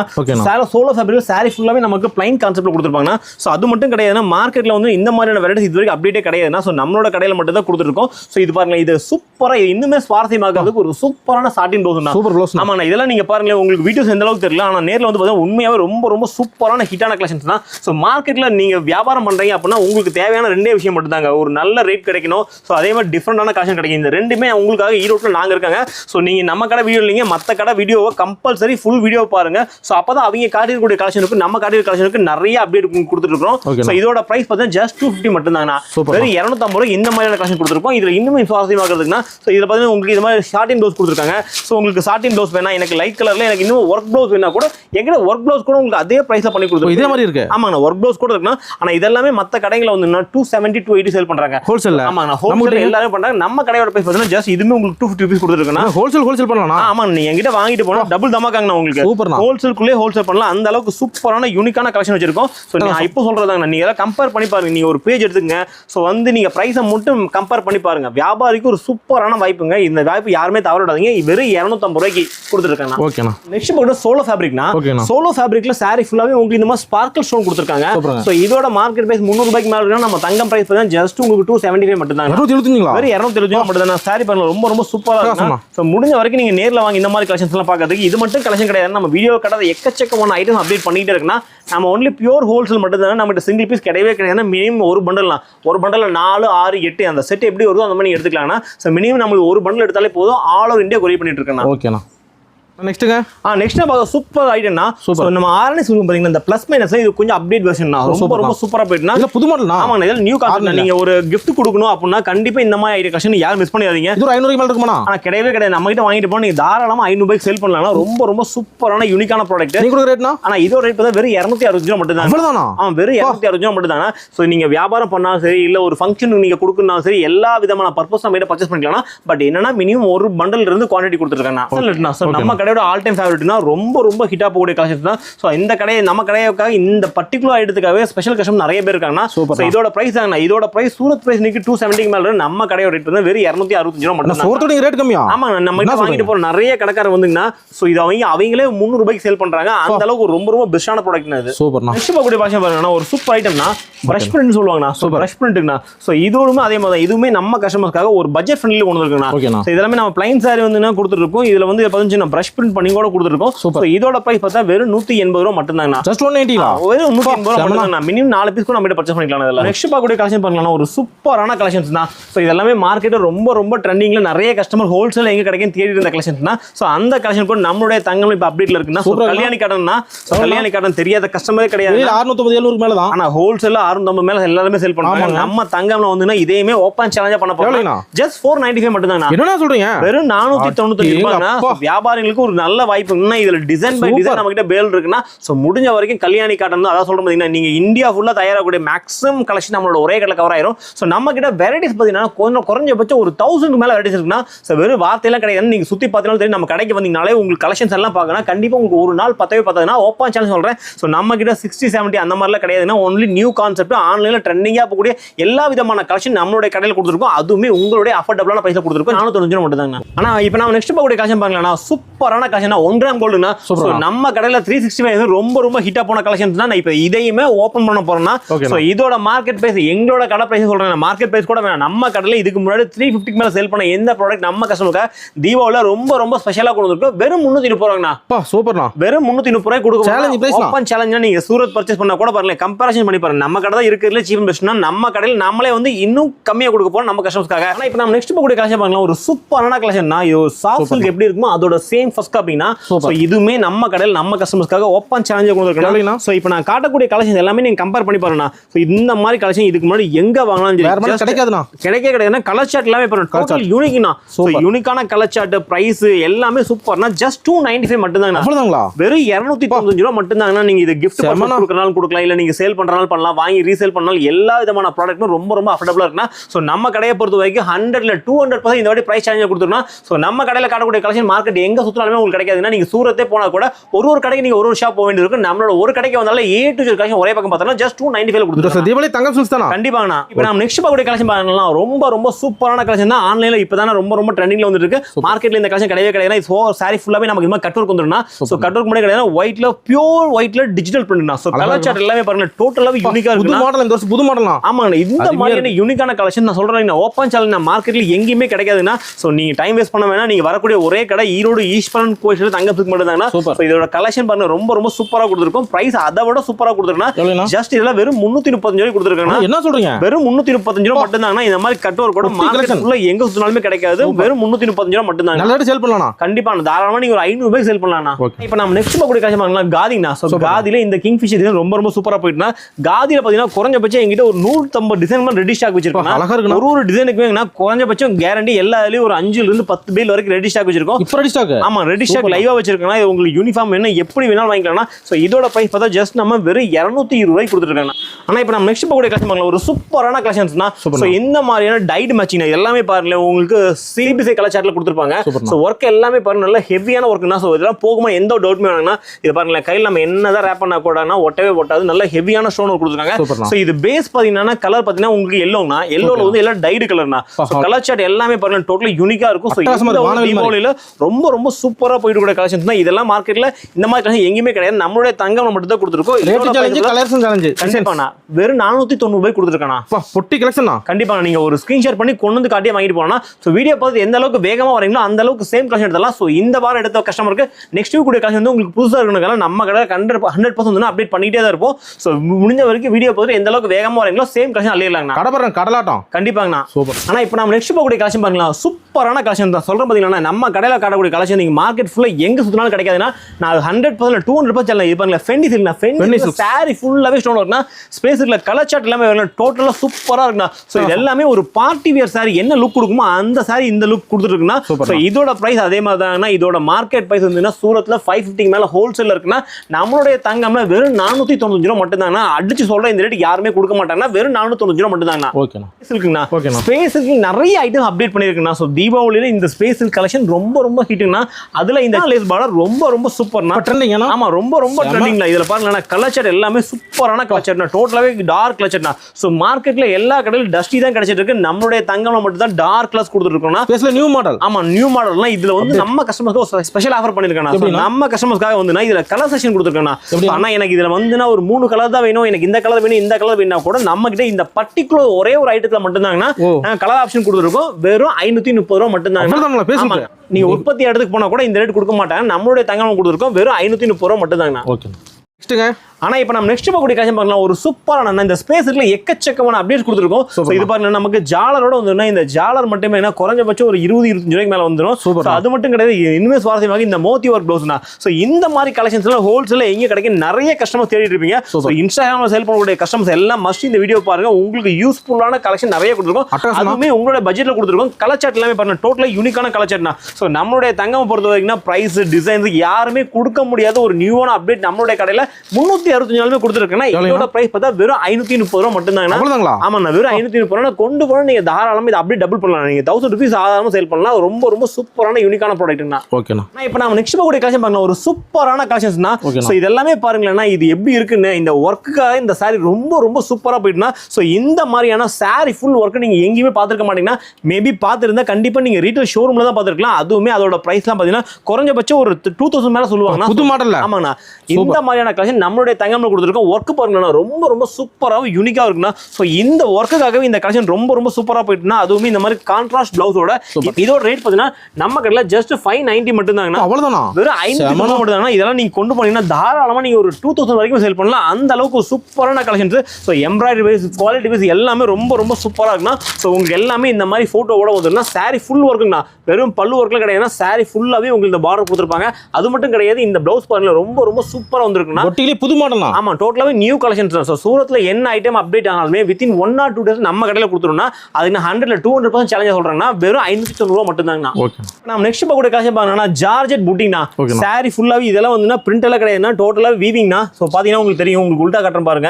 சோலோ ஃபேப்ரிக் சாரி ஃபுல்லாவே நமக்கு பிளைன் கான்செப்ட்ல கொடுத்துருப்பாங்க ஸோ அது மட்டும் கிடையாதுன்னா மார்க்கெட்ல வந்து இந்த மாதிரியான வெரைட்டிஸ் இது வரைக்கும் அப்டேட்டே கிடையாதுன்னா ஸோ நம்மளோட கடையில் மட்டும் தான் கொடுத்துருக்கோம் ஸோ இது பாருங்க இது சூப்பரா இது இன்னுமே சுவாரஸ்யமாக்கிறதுக்கு ஒரு சூப்பரான ஸ்டார்டிங் தான் சூப்பர் க்ளோஸ் ஆமாண்ணா இதெல்லாம் நீங்க பாருங்களேன் உங்களுக்கு வீடியோஸ் எந்த அளவுக்கு தெரியல ஆனால் நேரில் வந்து பார்த்தீங்கன்னா உண்மையாவே ரொம்ப ரொம்ப சூப்பரான ஹிட்டான கலெக்ஷன்ஸ் தான் ஸோ மார்க்கெட்ல நீங்க வியாபாரம் பண்றீங்க அப்படின்னா உங்களுக்கு தேவையான ரெண்டே விஷயம் மட்டும் தாங்க ஒரு நல்ல ரேட் கிடைக்கணும். ஸோ அதே மாதிரி டிஃப்ரெண்டான கலெக்ஷன் கிடைக்கும். இந்த ரெண்டுமே உங்களுக்காக ஈரோட்டில் நாங்க இருக்காங்க. ஸோ நீங்க நம்ம கடை வீடியோ இல்லைங்க. மற்ற கடை வீடியோவை கம்பல்சரி ஃபுல் வீடியோ பாருங்க. ஸோ அப்பதான் அவங்க காட்டியிருக்கக்கூடிய கலெக்ஷனுக்கு நம்ம காட்டியிருக்க கலெக்ஷனுக்கு நிறைய அப்டேட் கொடுத்துருக்கோம் ஸோ இதோட பிரைஸ் பார்த்தீங்கன்னா ஜஸ்ட் டூ ஃபிஃப்டி மட்டும் தாங்கண்ணா. வெறும் இரநூத்தம்பது ரூபாய் இந்த மாதிரியான கலெக்ஷன் கொடுத்துருக்கோம் இதுல இன்னும் சுவாரஸ்யமாகிறதுக்குன்னா ஸோ இதில் பார்த்தீங்கன்னா உங்களுக்கு இது மாதிரி ஷார்டின் டோஸ் கொடுத்துருக்காங்க. ஸோ உங்களுக்கு ஷார்டின் டோஸ் வேணா எனக்கு லைட் கலர்ல எனக்கு இன்னும் ஒர்க் ப்ளவுஸ் வேணா கூட எங்கிட்ட ஒர்க் ப்ளவுஸ் கூட உங்களுக்கு அதே பிரைஸ்ல பண்ணி இதே கொடுத்துருக்கோம் மாதிரி இருக்கு. ஆமாங்கண்ணா ஒர்க் ப்ளவுஸ் கூட இருக்குன்னா ஆனா இதெல்லாமே மற்ற கடைகளை வந்து two seventy two eighty sale பண்றாங்க. ஆமாங்கண்ணா நம்ம ஹோல்சேல் எல்லாரும் பண்றாங்க. நம்ம கடையோட பிரைஸ் பார்த்தீங்கன்னா ஜஸ்ட் இதுமே உங்களுக்கு டூ ஃபிஃப்டி ருபீஸ் கொடுத்துருக்குன்னா ஹோல்சேல் ஹோல்சேல் பண்ணலாம்ண்ணா? ஆமா நீ என்கிட்ட வாங்கிட்டு போனா டபுள் தமாக்காங்கண்ணா உங்களுக்கு. சூப்பர்ண்ணா. ஹோல்சேல்குள்ளே ஹோல்சேல் பண்ணலாம். அந்த அளவுக்கு சூப்பரான யூனிக்கான கலெக்ஷன் வச்சிருக்கோம். ஸோ நான் இப்போ சொல்றதாங்க நீங்க எல்லாம் கம்பேர் பண்ணி பாருங்க. நீங்க ஒரு பேஜ் எடுத்துங்க ஸோ வந்து நீங்க ப்ரைஸை மட்டும் கம்பேர் பண்ணி பாருங்க. வியாபாரிக்கு ஒரு சூப்பரான வாய்ப்புங்க. இந்த வாய்ப்பு யாருமே தவறிடாதீங்க வெறும் இரநூத்தம்பது ரூபாய்க்கு கொடுத்துருக்காங்க ஓகேண்ணா. நெக்ஸ்ட் போட்டு சோலோ ஃபேப்ரிக்னா சோலோ ஃபேப்ரிக்ல சாரி ஃபுல்லாவே உங்களுக்கு இந்த மாதிரி ஸ்பார்க்கல் ஸ்டோன் கொடுத்துருக்காங்க. ஸோ இதோட மார்க்கெட் பிரைஸ் முந்நூறு ரூபாய்க்கு மேல நம்ம தங்கம் பிரைஸ் ஜஸ்ட் உங்களுக்கு டூ செவன்டி ஃபைவ் மட்டும் தாங்க இரநூத்தி எழுபத்தஞ்சுங்களா? வெறும் இரநூத்தி எழுபது ரூபா மட்டும் தான் சாரி பண்ணல ரொம்ப ரொம்ப சூப்பரா பிரகாசமா. இருக்கும் ஸோ முடிஞ்ச வரைக்கும் நீங்க நேர்ல வாங்கி இந்த மாதிரி கலெக்ஷன்ஸ் எல்லாம் பார்க்கறதுக்கு இது மட்டும் கலெக்ஷன் கிடையாது. நம்ம வீடியோ கடை எக்கச்சக்கமான ஐட்டம் அப்டேட் பண்ணிட்டே இருக்குன்னா நம்ம ஒன்லி பியூர் ஹோல்சேல் மட்டும் தான் நம்ம சிங்கிள் பீஸ் கிடையவே கிடையாது. மினிமம் ஒரு பண்டல்லாம் ஒரு பண்டல்ல நாலு ஆறு எட்டு அந்த செட் எப்படி வருதோ அந்த மாதிரி எடுத்துக்கலாம்னா ஸோ மினிமம் நம்மளுக்கு ஒரு பண்டல் எடுத்தாலே போதும். ஆல் ஓவர் இந்தியா கொரியர் பண்ணிட்டு இருக்கேன் ஓகேண்ணா நெக்ஸ்ட்டுங்க ஆ நெக்ஸ்ட் பார்க்க சூப்பர் ஐட்டம்னா. ஸோ நம்ம ஆர்என்எஸ் பாத்தீங்கன்னா இந்த ப்ளஸ் மைனஸ் இது கொஞ்சம் அப்டேட் வெர்ஷன் ரொம்ப ரொம்ப தான். சூப்பரா போயிட்டுனா இல்ல புது மாடல்ண்ணா ஆமாங்க இதில் நியூ கான்செப்ட் ஆர்என்எஸ். நீங்க ஒரு gift கொடுக்கணும் அப்படின்னா கண்டிப்பா இந்த மாதிரி ஐடியா கலெக்ஷன் யாரும் மிஸ் பண்ணிடாதீங்க. இது ஒரு ஐநூறு மேல இருக்குமாண்ணா? ஆனா கிடையவே கிடையாது. நம்ம கிட்ட வாங்கிட்டு போனா நீங்க தாராளமா ஐநூறு ரூபாய்க்கு செல் பண்ணலாம் ரொம்ப ரொம்ப சூப்பரான யூனிக்கான ப்ராடக்ட் நீங்க கொடுக்குற ரேட்னா ஆனா இதோட ரேட் பார்த்தா வெறும் இரநூத்தி அறுபது ரூபா மட்டும் தான் ஆமா வெறும் இரநூத்தி அறுபது ரூபா மட்டும் தாங்க ஸோ நீங்க வியாபாரம் பண்ணாலும் சரி இல்ல ஒரு ஃபங்க்ஷன் நீங்க கொடுக்கணும் சரி எல்லா விதமான பர்பஸ் நம்ம பர்ச்சேஸ் பண்ணிக்கலாம் பட் என்னன்னா மினிமம் ஒரு பண்டல் இருந்து குவான்டிட்டி கொடுத்துருக்காங்க நம்ம கடையோட ஆல் டைம் ஃபேவரட்னா ரொம்ப ரொம்ப ஹிட்டா போகக்கூடிய கலெக்ஷன் தான். ஸோ இந்த கடையை நம்ம கடையோக்காக இந்த பர்டிகுலர் ஐட்டத்துக்காகவே ஸ்பெஷல் கஸ்டம் நிறைய பேர் இருக்காங்கன்னா ஸோ இதோட பிரைஸ் தாங்கண்ணா இதோட பிரைஸ் சூரத் பிரைஸ் இன்னைக்கு டூ செவன்ட்டிக்கு மேல. நம்ம கடையோட ரேட் வந்து வெறும் இரநூத்தி அறுபத்தஞ்சு ரூபா மட்டும் சோர்த்தோட ரேட் கம்மியா? ஆமா நம்ம கிட்ட வாங்கிட்டு போற நிறைய கடைக்காரர் வந்துங்கன்னா சோ இது அவங்க அவங்களே முந்நூறு ரூபாய்க்கு சேல் பண்றாங்க. அந்த அளவுக்கு ரொம்ப ரொம்ப பெஸ்டான ப்ராடக்ட் அது சூப்பர்ண்ணா நெக்ஸ்ட் பார்க்கக்கூடிய பாஷை பாருங்கன்னா ஒரு சூப்பர் ஐட்டம்னா பிரஷ் பிரிண்ட் சொல்லுவாங்கண்ணா. ஸோ பிரஷ் பிரிண்ட்னா ஸோ இதோடுமே அதே மாதிரி தான் இதுவுமே நம்ம கஸ்டமர்ஸ்க்காக ஒரு பட்ஜெட் ஃப்ரெண்ட்லி கொண்டு ஸோ இதெல்லாமே நம்ம பிளைன் சாரி வந்து கொடுத்துருக்கோம் இதுல வந்து நான் பிரஷ் பிரிண்ட் பண்ணி கூட கொடுத்துருக்கோம். இதோட பிரைஸ் பார்த்தா வெறும் நூத்தி எண்பது ரூபா மட்டும்தாங்கண்ணா. ஜஸ்ட் ஒன் எயிட்டிங்களா வெறும் நூத்தி எண்பது ரூபா செம. மட்டும் மினிமம் நாலு பீஸ் கூட நம்ம பர்ச்சேஸ் பண்ணிக்கலாம் இதில் நெக்ஸ்ட் பார்க்கக்கூடிய கலெக்ஷன் பண்ணலாம் ஒரு சூப்பரான கலெக்ஷன்ஸ் தான் ஸோ இதெல்லாமே மார்க்கெட்டில் ரொம்ப ரொம்ப ட்ரெண்டிங்ல நிறைய கஸ்டமர் ஹோல்சேல் எங்க கிடைக்கும் தேடி இருந்த கலெக்ஷன்ஸ் தான் ஸோ அந்த கலெக்ஷன் கூட நம்மளுடைய தங்கம் இப்போ அப்டேட்ல இருக்குன்னா. கல்யாணி காட்டன்னா ஸோ கல்யாணி காட்டன் தெரியாத கஸ்டமரே கிடையாது. அறுநூத்தி எழுநூறு மேல தான் ஆனா ஹோல்சேல் அறுநூத்தம்பது மேல எல்லாருமே செல் ஆமாங்க. நம்ம தங்கம்ல வந்துன்னா இதையுமே ஓப்பன் சேலஞ்சா பண்ண போறோம்? ஜஸ்ட் ஃபோர் நைன்டி ஃபைவ் மட்டும் தான் என்னண்ணா சொல்றீங்க? வெறும் நானூத்தி தொண்ணூத்தி அடேங்கப்பா. வியாபாரிகளுக்கு ஒரு நல்ல வாய்ப்பு. இன்னும் இதுல டிசைன் பை. டிசைன் நம்ம கிட்ட பேல் இருக்குன்னா ஸோ முடிஞ்ச வரைக்கும் கல்யாணி காட்டன் தான் அதான் சொல்றேன் பார்த்தீங்கன்னா நீங்க இந்தியா ஃபுல்லா தயாராகக்கூடிய மேக்ஸிமம் கலெக்ஷன் நம்மளோட ஒரே கடை கவர் ஆயிரும். ஸோ நம்ம கிட்ட வெரைட்டிஸ் பார்த்தீங்கன்னா கொஞ்சம் குறைஞ்சபட்சம் ஒரு தௌசண்ட் மேல வெரைட்டிஸ் இருக்குன்னா ஸோ வெறும் வார்த்தையெல்லாம் கிடையாது. நீங்க சுத்தி பார்த்தீங்கன்னா தெரியும் நம்ம கடைக்கு வந்தீங்கனாலே உங்களுக்கு கலெக்ஷன்ஸ் எல்லாம் பார்க்கணும். கண்டிப்பா உங்களுக்கு ஒரு நாள் பத்தவே பார்த்ததுன்னா ஓப்பன் சேனல் சொல்றேன். ஸோ நம்ம கிட்ட சிக்ஸ்டி செவன்ட்டி அந்த மாதிரிலாம் கிடையாதுன்னா ஒன்லி நியூ கான்செப்ட் ஆன்லைன்ல ட்ரெண்டிங்காக போகக்கூடிய எல்லா விதமான கலெக்ஷன் நம்மளுடைய கடையில் கொடுத்துருக்கோம். அதுவுமே உங்களுடைய அஃபோர்டபுளான பைசா கொடுத்துருக்கோம். தொண்ணூறு மட்டும் தாங்க ஆனா இப்போ நம்ம நெக்ஸ்ட் பார்க்கக்கூடிய கலெக்ஷன் பாருங்களா சூப்பரான கலெக்ஷன் ஒன் கிராம் கோல்டுனா நம்ம கடையில் த்ரீ சிக்ஸ்டி ஃபைவ் ரொம்ப ரொம்ப ஹிட்டா போன கலெக்ஷன்ஸ் தான். இப்போ இதையுமே ஓப்பன் பண்ண ஸோ இதோட மார்க்கெட் பிரைஸ் எங்களோட கடை பிரைஸ் சொல்றேன். மார்க்கெட் பிரைஸ் கூட வேணாம். நம்ம கடையில் இதுக்கு முன்னாடி த்ரீ ஃபிஃப்டிக்கு மேலே சேல் பண்ண எந்த ப்ராடக்ட் நம்ம கஸ்டமருக்கு தீபாவளியில் ரொம்ப ரொம்ப ஸ்பெஷலாக கொண்டு வந்திருக்கோம். வெறும் முந்நூற்றி முப்பது ரூபாங்கண்ணா. சூப்பர்ண்ணா. வெறும் முந்நூற்றி முப்பது ரூபாய் கொடுக்கும் தான். ஓப்பன் சேலஞ்ச் நீங்க சூரத் பர்ச்சேஸ் பண்ணா கூட பாருங்க கம்பேரிசன் பண்ணி பாருங்க. நம்ம கடை தான் இருக்கிறதுல சீப் பெஸ்ட்னா நம்ம கடையில் நம்மளே வந்து இன்னும் கம்மியா கொடுக்க போறோம் நம்ம கஸ்டமர்ஸ்க்காக ஆனா இப்போ நம்ம நெக்ஸ்ட் கூட கலெக்ஷன் பார்க்கலாம். ஒரு சூப்பரான கலெக்ஷன் இது சாஃப்ட் சில்க் எப்படி இருக்குமோ அதோட சேம் காப்பினா Super. ஸோ இதுவுமே நம்ம கடையில் நம்ம கஸ்டமர்ஸ்க்காக ஓப்பன் சேலஞ்ச்? இருக்கணும் ஸோ இப்போ நான் காட்டக்கூடிய கலெக்ஷன் எல்லாமே நீங்க கம்பேர் பண்ணி பாருங்க ஸோ இந்த மாதிரி கலெக்ஷன் இதுக்கு முன்னாடி எங்க வாங்கலாம் கிடைக்காதுண்ணா. கிடைக்க கிடையாதுன்னா கலர் சார்ட் எல்லாமே டோட்டல் யூனிக்னா ஸோ. யூனிக்கான கலர் சார்ட் பிரைஸ் எல்லாமே சூப்பர்னா ஜஸ்ட் டூ நைன்டி ஃபைவ் மட்டும் தாங்க அவ்வளவுதாங்களா? வெறும் இருநூத்தி தொண்ணூத்தஞ்சு ரூபா மட்டும் தாங்கன்னா நீங்க இது கிஃப்ட். கொடுக்கறனாலும் கொடுக்கலாம் இல்ல நீங்க சேல் பண்றனாலும் பண்ணலாம் வாங்கி ரீசேல் பண்ணாலும் எல்லா விதமான ப்ராடக்ட்டும் ரொம்ப ரொம்ப அஃபோர்டபுளா இருக்குன்னா ஸோ நம்ம கடையை பொறுத்த வரைக்கும் ஹண்ட்ரட்ல டூ ஹண்ட்ரட் பர்சன்ட் இந்த வாட்டி பிரைஸ் சேஞ்ச் கொடுத்துருக்கோம் ஸோ நம்ம கடையில காட்டக்கூடிய கலெக்ஷன் மார்க்கெட் எங்க சுத்தினாலுமே உங்களுக்கு கிடைக்காதுன்னா நீங்க சூரத்தே போனா கூட ஒரு ஒரு கடைக்கு நீங்க ஒரு ஒரு ஷாப் போக வேண்டியது இருக்கும் நம்மளோட ஒரு கடைக்கு வந்தாலும் ஏ டு கலெக்ஷன் ஒரே பக்கம் பார்த்தோம்னா ஜஸ்ட் டூ நைன்டி ஃபைவ் கொடுத்துருக்கோம் தீபாவளி தங்கம் சில்க்ஸ் தானா? கண்டிப்பாங்கண்ணா. இப்போ நம்ம நெக்ஸ்ட் பார்க்கக்கூடிய கலெக்ஷன் பார்க்கலாம் ரொம்ப ரொம்ப சூப்பரான கலெக்ஷன் தான். ஆன்லைன்ல இப்போ தானே ரொம்ப ரொம்ப ட்ரெண்டிங்ல வந்துட்டு இருக்கு மார்க்கெட்ல இந்த கலெக்ஷன் கிடையவே கிடையாது. ஸோ சாரி ஃபுல்லாவே நமக்கு இது மாதிரி கட் ஒர்க் வந்துருன்னா ஸோ கட் ஒர்க் முன்னாடி கிடையாது. ஒயிட்ல பியூர் ஒயிட்ல டிஜிட்டல் பிரிண்ட்னா ஸோ கலர் சார்ட் எல்லாமே பாருங்க டோட்டலாவே யூனிக்கா புது இருக்கு மாடல் இந்த வருஷம் புது மாடல்னா ஆமாங்க இந்த மாதிரியான யூனிக்கான கலெக்ஷன் நான் சொல்றேன். ஓப்பன் சேனல் நான் மார்க்கெட்ல எங்கேயுமே கிடைக்காதுன்னா ஸோ நீங்க டைம் வேஸ்ட் பண்ண வேணா நீங்க வரக்கூடிய ஒரே கடை ஈரோடு ஈஸ்வரன் கோயில் தங்கத்துக்கு மட்டும் தாங்கன்னா இதோட கலெக்ஷன் பாருங்க ரொம்ப ரொம்ப சூப்பரா கொடுத்துருக்கோம். பிரைஸ் அதை விட சூப்பரா எவ்வளோண்ணா ஜஸ்ட் இதெல்லாம் வெறும் முன்னூத்தி முப்பத்தஞ்சு ரூபாய் கொடுத்துருக்காங்க என்ன சொல்றீங்க? வெறும் முன்னூத்தி முப்பத்தஞ்சு ரூபா மட்டும் இந்த மாதிரி கட்டோர் கூட குட்டி மார்க்கெட் collection. ஃபுல்லா எங்க சுத்தினாலுமே கிடைக்காது. வெறும் முன்னூத்தி முப்பத்தஞ்சு ரூபா மட்டும் நல்ல ரேட்டு சேல் பண்ணலாம்ண்ணா. கண்டிப்பா தாராளமா நீங்க ஒரு ஐநூறு ரூபாய் சேல் பண்ணலாம். இப்போ நம்ம நெக்ஸ்ட் காசு வாங்கலாம். காதினா ஸோ Super. காதில இந்த கிங் ஃபிஷர் டிசைன் ரொம்ப ரொம்ப சூப்பரா போயிட்டுனா காதில பாத்தீங்கன்னா குறைஞ்சபட்சம் எங்கிட்ட ஒரு நூற்றம்பது டிசைன் ரெடி ஸ்டாக் வச்சிருக்கோம் அழகா இருக்குண்ணா. ஒரு ஒரு டிசைனுக்குமே குறைஞ்சபட்சம் கேரண்டி எல்லா ஒரு அஞ்சுல இருந்து பத்து பேல் வரைக்கும் ரெடி ஸ்டாக் வச்சிருக்கோம். இப்போ ரெடி ஸ்டாக் ஆமா ரெடி ஸ்டாக் Super. லைவா வச்சிருக்காங்க இது உங்களுக்கு யூனிஃபார்ம் என்ன எப்படி வேணாலும் வாங்கிக்கலாம்னா ஸோ இதோட பிரைஸ் பார்த்தா ஜஸ்ட் நம்ம வெறும் இரநூத்தி இருபது ரூபாய் கொடுத்துருக்காங்க ஆனா இப்போ நம்ம நெக்ஸ்ட் பார்க்கக்கூடிய கலெக்ஷன் பார்க்கலாம் ஒரு சூப்பரான கலெக்ஷன்ஸ்னா. ஸோ இந்த மாதிரியான டைட் மேட்சிங் எல்லாமே பாருங்களேன் உங்களுக்கு சிபிசி கலர் சார்ட்ல கொடுத்துருப்பாங்க. ஸோ ஒர்க் எல்லாமே பாருங்க நல்ல ஹெவியான ஒர்க்னா ஸோ இதெல்லாம் போகுமா எந்த டவுட்மே வேணாம்னா இது பாருங்களேன் கையில் நம்ம என்னதான் ரேப் பண்ணா கூடனா ஒட்டவே ஒட்டாது நல்ல ஹெவியான ஸ்டோன் கொடுத்துருக்காங்க. ஸோ இது பேஸ் பார்த்தீங்கன்னா கலர் பார்த்தீங்கன்னா உங்களுக்கு எல்லோனா எல்லோல வந்து எல்லாம் டைடு கலர்னா. கலர் சார்ட் எல்லாமே பாருங்க டோட்டலி யூனிக்கா இருக்கும் ஸோ. தீபாவளியில ரொம்ப ரொம்ப சூப்பரா போயிட்டு கூட கலெக்ஷன்ஸ் தான் இதெல்லாம் மார்க்கெட்ல இந்த மாதிரி collection எங்கேயுமே கிடையாது. நம்மளுடைய தங்கம் மட்டும் தான் கொடுத்துருக்கோம். ரேட்டு சேலஞ்சு கண்டிப்பாண்ணா வெறும் நானூத்தி தொண்ணூறு கொடுத்துருக்காண்ணா அப்பா பொட்டி கலெக்ஷனா கண்டிப்பா நீங்க ஒரு ஸ்கிரீன்ஷாட் பண்ணி கொண்டு வந்து காட்டியே வாங்கிட்டு போனா ஸோ வீடியோ பார்த்து எந்த அளவுக்கு வேகமா வரீங்களோ அந்த அளவுக்கு சேம் கலெக்ஷன் எடுத்தலாம் ஸோ இந்த வாரம் எடுத்த கஸ்டமருக்கு நெக்ஸ்ட் வீக் கூடிய கலெக்ஷன் வந்து உங்களுக்கு புதுசா இருக்கணும். நம்ம கடை ஹண்ட்ரட் ஹண்ட்ரட் பர்சன்ட் அப்டேட் பண்ணிட்டே தான் இருப்போம். ஸோ முடிஞ்ச வரைக்கும் வீடியோ பார்த்து எந்த அளவுக்கு வேகமா வரீங்களோ சேம் கலெக்ஷன் அள்ளிடலாங்கண்ணா கடை கடலாட்டம். கண்டிப்பாங்கண்ணா சூப்பர். ஆனா இப்போ நம்ம நெக்ஸ்ட் போகக்கூடிய கலெக்ஷன் பாருங்களா சூப்பரான கலெக்ஷன் தான். சொல்றேன் பாத்தீங்கன்னா நம்ம கடையில காட்டக்கூடிய கலெக்ஷன் நீங்க மார்க்கெட் ஃபுல்லா எங்க சுத்தினாலும் கிடைக்காதுன்னா நான் hundred percent two hundred percent இது பாருங்களா ஃபெண்டி சில்க் ஃபெண்டி. சாரி ஃபுல்லாவே ஸ்டோன் இருக்குன்னா ஸ்பேஸ் இருக்குல்ல கலர் சார்ட் எல்லாமே டோட்டலா சூப்பரா இருக்குண்ணா. ஸோ இது எல்லாமே ஒரு பார்ட்டி வியர் சாரி என்ன லுக் கொடுக்குமோ அந்த சாரி இந்த லுக் கொடுத்துருக்குன்னா ஸோ இதோட பிரைஸ் அதே மாதிரி தாங்கன்னா இதோட மார்க்கெட் பிரைஸ் வந்துன்னா சூரத்ல ஃபைவ் ஃபிஃப்டிக்கு மேல ஹோல்சேல் இருக்குன்னா நம்மளுடைய தங்கம்ல வெறும் நானூத்தி தொண்ணூறு ரூபா மட்டும் தாங்கண்ணா அடிச்சு சொல்ற இந்த ரேட் யாருமே கொடுக்க மாட்டாங்கன்னா வெறும் நானூத்தி தொண்ணூறு ரூபா மட்டும் தாங்கண்ணா ஓகேண்ணா. இருக்குங்கண்ணா ஓகேண்ணா. ஸ்பேஸுக்கு நிறைய ஐட்டம் அப்டேட் பண்ணியிருக்குண்ணா. ஸோ தீபாவளியில இந்த ஸ்பேஸ் கலெக்ஷன் ரொம்ப ரொம்ப ஹிட்டுங்கண்ணா அதுல இந்த லேஸ் பார்டர் ரொம்ப ரொம்ப சூப்பர்ண்ணா இப்போ ட்ரெண்டிங்கண்ணா ஆமா ரொம்ப ரொம்ப. ட்ரெண்டிங்ல இதுல பாருங்களேன் கலச்சர் எல்லாமே சூப்பரான கலச்சர்னா டோட்டலாவே டார்க் கலச்சர்னா ஸோ மார்க்கெட்ல எல்லா கடையிலும் டஸ்டி தான் கிடைச்சிட்டு இருக்கு நம்மளுடைய தங்கம்ல மட்டும் தான் டார்க் கலர்ஸ் கொடுத்துருக்கோம்னா ஸ்பேஸ்ல நியூ மாடல் ஆமா நியூ மாடல்லாம் இதுல வந்து நம்ம கஸ்டமர்ஸ்க்கு ஸ்பெஷல் ஆஃபர் பண்ணிருக்கேன் எப்படிண்ணா? நம்ம கஸ்டமர்ஸ்க்காக வந்து இதுல கலர் செக்ஷன் கொடுத்துருக்கேன்? ஆனா எனக்கு இதுல வந்து ஒரு மூணு கலர் தான் வேணும் எனக்கு இந்த கலர் வேணும் இந்த கலர் வேணும்னா கூட நம்ம கிட்ட இந்த பர்டிகுலர் ஒரே ஒரு ஐட்டத்துல மட்டும்தாங்கண்ணா ஓ. கலர் ஆப்ஷன் கொடுத்துருக்கோம் வெறும் ஐநூத்தி முப்பது ரூபா பேசுங்க ஆமாங்க. நீங்க உற்பத்தி இடத்துக்கு போனா கூட இந்த ரேட் கொடுக்க மாட்டாங்க. நம்மளுடைய தங்கம் கொடுத்துருக்கோம். வெறும் ஐநூத்தி முப்பது ரூபா மட்டும்தாங்கண்ணா. ஓகே நெக்ஸ்ட்டுங்க ஆனா இப்போ நம்ம நெக்ஸ்ட் பார்க்கக்கூடிய கலெக்ஷன் பார்க்கலாம். ஒரு சூப்பரான இந்த ஸ்பேஸ்ல எக்கச்சக்கமான அப்டேட் கொடுத்துருக்கோம். ஸோ. இது பாருங்க நமக்கு ஜாலரோட வந்துருன்னா இந்த ஜாலர் மட்டுமே என்ன குறைஞ்சபட்சம் ஒரு இருபது இருபத்தஞ்சு ரூபாய்க்கு மேல வந்துடும். So, அது மட்டும் கிடையாது இன்னுமே சுவாரஸ்யமாக இந்த மோத்தி ஒர்க் ப்ளவுஸ்னா ஸோ இந்த மாதிரி கலெக்ஷன்ஸ்லாம் ஹோல்சேல எங்க கிடைக்கும் நிறைய கஸ்டமர் தேடிட்டு இருப்பீங்க. ஸோ. இன்ஸ்டாகிராம்ல சேல் பண்ணக்கூடிய கஸ்டமர்ஸ் எல்லாம் மஸ்ட் இந்த வீடியோ பாருங்க. உங்களுக்கு யூஸ்ஃபுல்லான கலெக்ஷன் நிறைய கொடுத்துருக்கோம்? அதுவுமே உங்களோட பட்ஜெட்ல கொடுத்துருக்கோம். கலர் சார்ட் எல்லாமே பாருங்க. டோட்டலா யூனிக்கான கலர் சார்ட்னா ஸோ நம்மளுடைய தங்கம் பொறுத்த வரைக்கும் பிரைஸ் டிசைன்ஸ் யாருமே கொடுக்க முடியாத ஒரு நியூவான அப்டேட் நம்மளுடைய கடையில முன்னூத்தி அறுபத்தஞ்சு நாளுமே கொடுத்துருக்கேன்னா இதோட பிரைஸ் பார்த்தா வெறும் ஐநூத்தி முப்பது ரூபா மட்டும்தாங்கண்ணா. அவ்வளவுதாங்களா ஆமாண்ணா வெறும் ஐநூத்தி முப்பது ரூபா கொண்டு போனா நீங்க தாராளமா இதை அப்படியே டபுள் பண்ணலாம். நீங்க தௌசண்ட் ருபீஸ் ஆதாரமா சேல் பண்ணலாம். ரொம்ப ரொம்ப சூப்பரான யூனிக்கான ப்ராடக்ட்னா ஓகேண்ணா. நான் இப்போ நம்ம நெக்ஸ்ட் பார்க்கக்கூடிய கலெக்ஷன் பார்க்கலாம். ஒரு சூப்பரான கலெக்ஷன்ஸ்னா ஸோ இது எல்லாமே பாருங்களேன்னா இது எப்படி இருக்குன்னு இந்த ஒர்க்குக்காக இந்த saree ரொம்ப ரொம்ப சூப்பராக போயிட்டுனா ஸோ இந்த மாதிரியான saree ஃபுல் ஒர்க்கு நீங்கள் எங்கேயுமே பார்த்துருக்க மாட்டீங்கன்னா மேபி பார்த்துருந்தா கண்டிப்பாக நீங்கள் ரீட்டைல் ஷோரூமில் தான் பார்த்துருக்கலாம். அதுவுமே அதோட ப்ரைஸ்லாம் பார்த்தீங்கன்னா குறைஞ்சபட்சம் ஒரு டூ தௌசண்ட் மேலே சொல்லுவாங்கண்ணா. புது மாடல்ல ஆமாங்கண்ணா இந்த மாதிரியான கலெக்ஷன் நம்மளுடைய தங்கம்ல கொடுத்துருக்கோம். ஒர்க் பாருங்கண்ணா ரொம்ப ரொம்ப சூப்பராகவும் யூனிக்காக இருக்குண்ணா. ஸோ இந்த ஒர்க்குக்காகவே இந்த கலெக்ஷன் ரொம்ப ரொம்ப சூப்பராக போயிட்டுனா அதுவுமே இந்த மாதிரி கான்ட்ராஸ்ட் பிளவுஸோட. இதோட ரேட் பார்த்தீங்கன்னா நம்ம கடையில் ஜஸ்ட் ஃபைவ் நைன்ட்டி மட்டும்தாங்கண்ணா. அவ்வளவுதானா? வெறும். தொண்ணூறு மட்டும் தாங்க இதெல்லாம் நீங்க கொண்டு போனீங்கன்னா தாராளமா நீங்க ஒரு டூ தௌசண்ட் வரைக்கும் சேல் பண்ணலாம். அந்த அளவுக்கு சூப்பரான collections so embroidery wise quality wise எல்லாமே ரொம்ப ரொம்ப சூப்பரா இருக்குண்ணா. ஸோ உங்களுக்கு எல்லாமே இந்த மாதிரி போட்டோவோட வந்துருன்னா saree ஃபுல் ஒர்க்குங்கண்ணா வெறும் பல்லு ஒர்க்ல கிடையாதுன்னா saree ஃபுல்லாவே உங்களுக்கு இந்த பார்டர் கொடுத்துருப்பாங்க. அது மட்டும் கிடையாது இந்த பிளவுஸ் பாருங்க ரொம்ப ரொம்ப சூப்பரா வந்திருக்குண்ணா. புது மாடல்னா ஆமா டோட்டலாவே நியூ கலெக்ஷன்ஸ் தான். ஸோ சூரத்ல என்ன ஐட்டம் அப்டேட் ஆனாலுமே within one or two days நம்ம கடையில் கொடுத்துருன்னா அதுக்கு நான் ஹண்ட்ரட்ல டூ ஹண்ட்ரட் பர்சன்ட் சேலஞ்சாக சொல்றேன்னா வெறும் ஐநூத்தி தொண்ணூறு மட்டும்தாங்கண்ணா. ஓகே நம்ம நெக்ஸ்ட் பார்க்கக்கூடிய கலெக்ஷன் பாருங்கன்னா ஜார்ஜெட் அண்ணா. சாரி ஃபுல்லாவே இதெல்லாம் வந்துன்னா பிரிண்ட் எல்லாம் கிடையாதுன்னா டோட்டலா வீவிங்னா ஸோ பாத்தீங்கன்னா உங்களுக்கு தெரியும் உங்களுக்கு உல்டா கட்டுறேன் பாருங்க.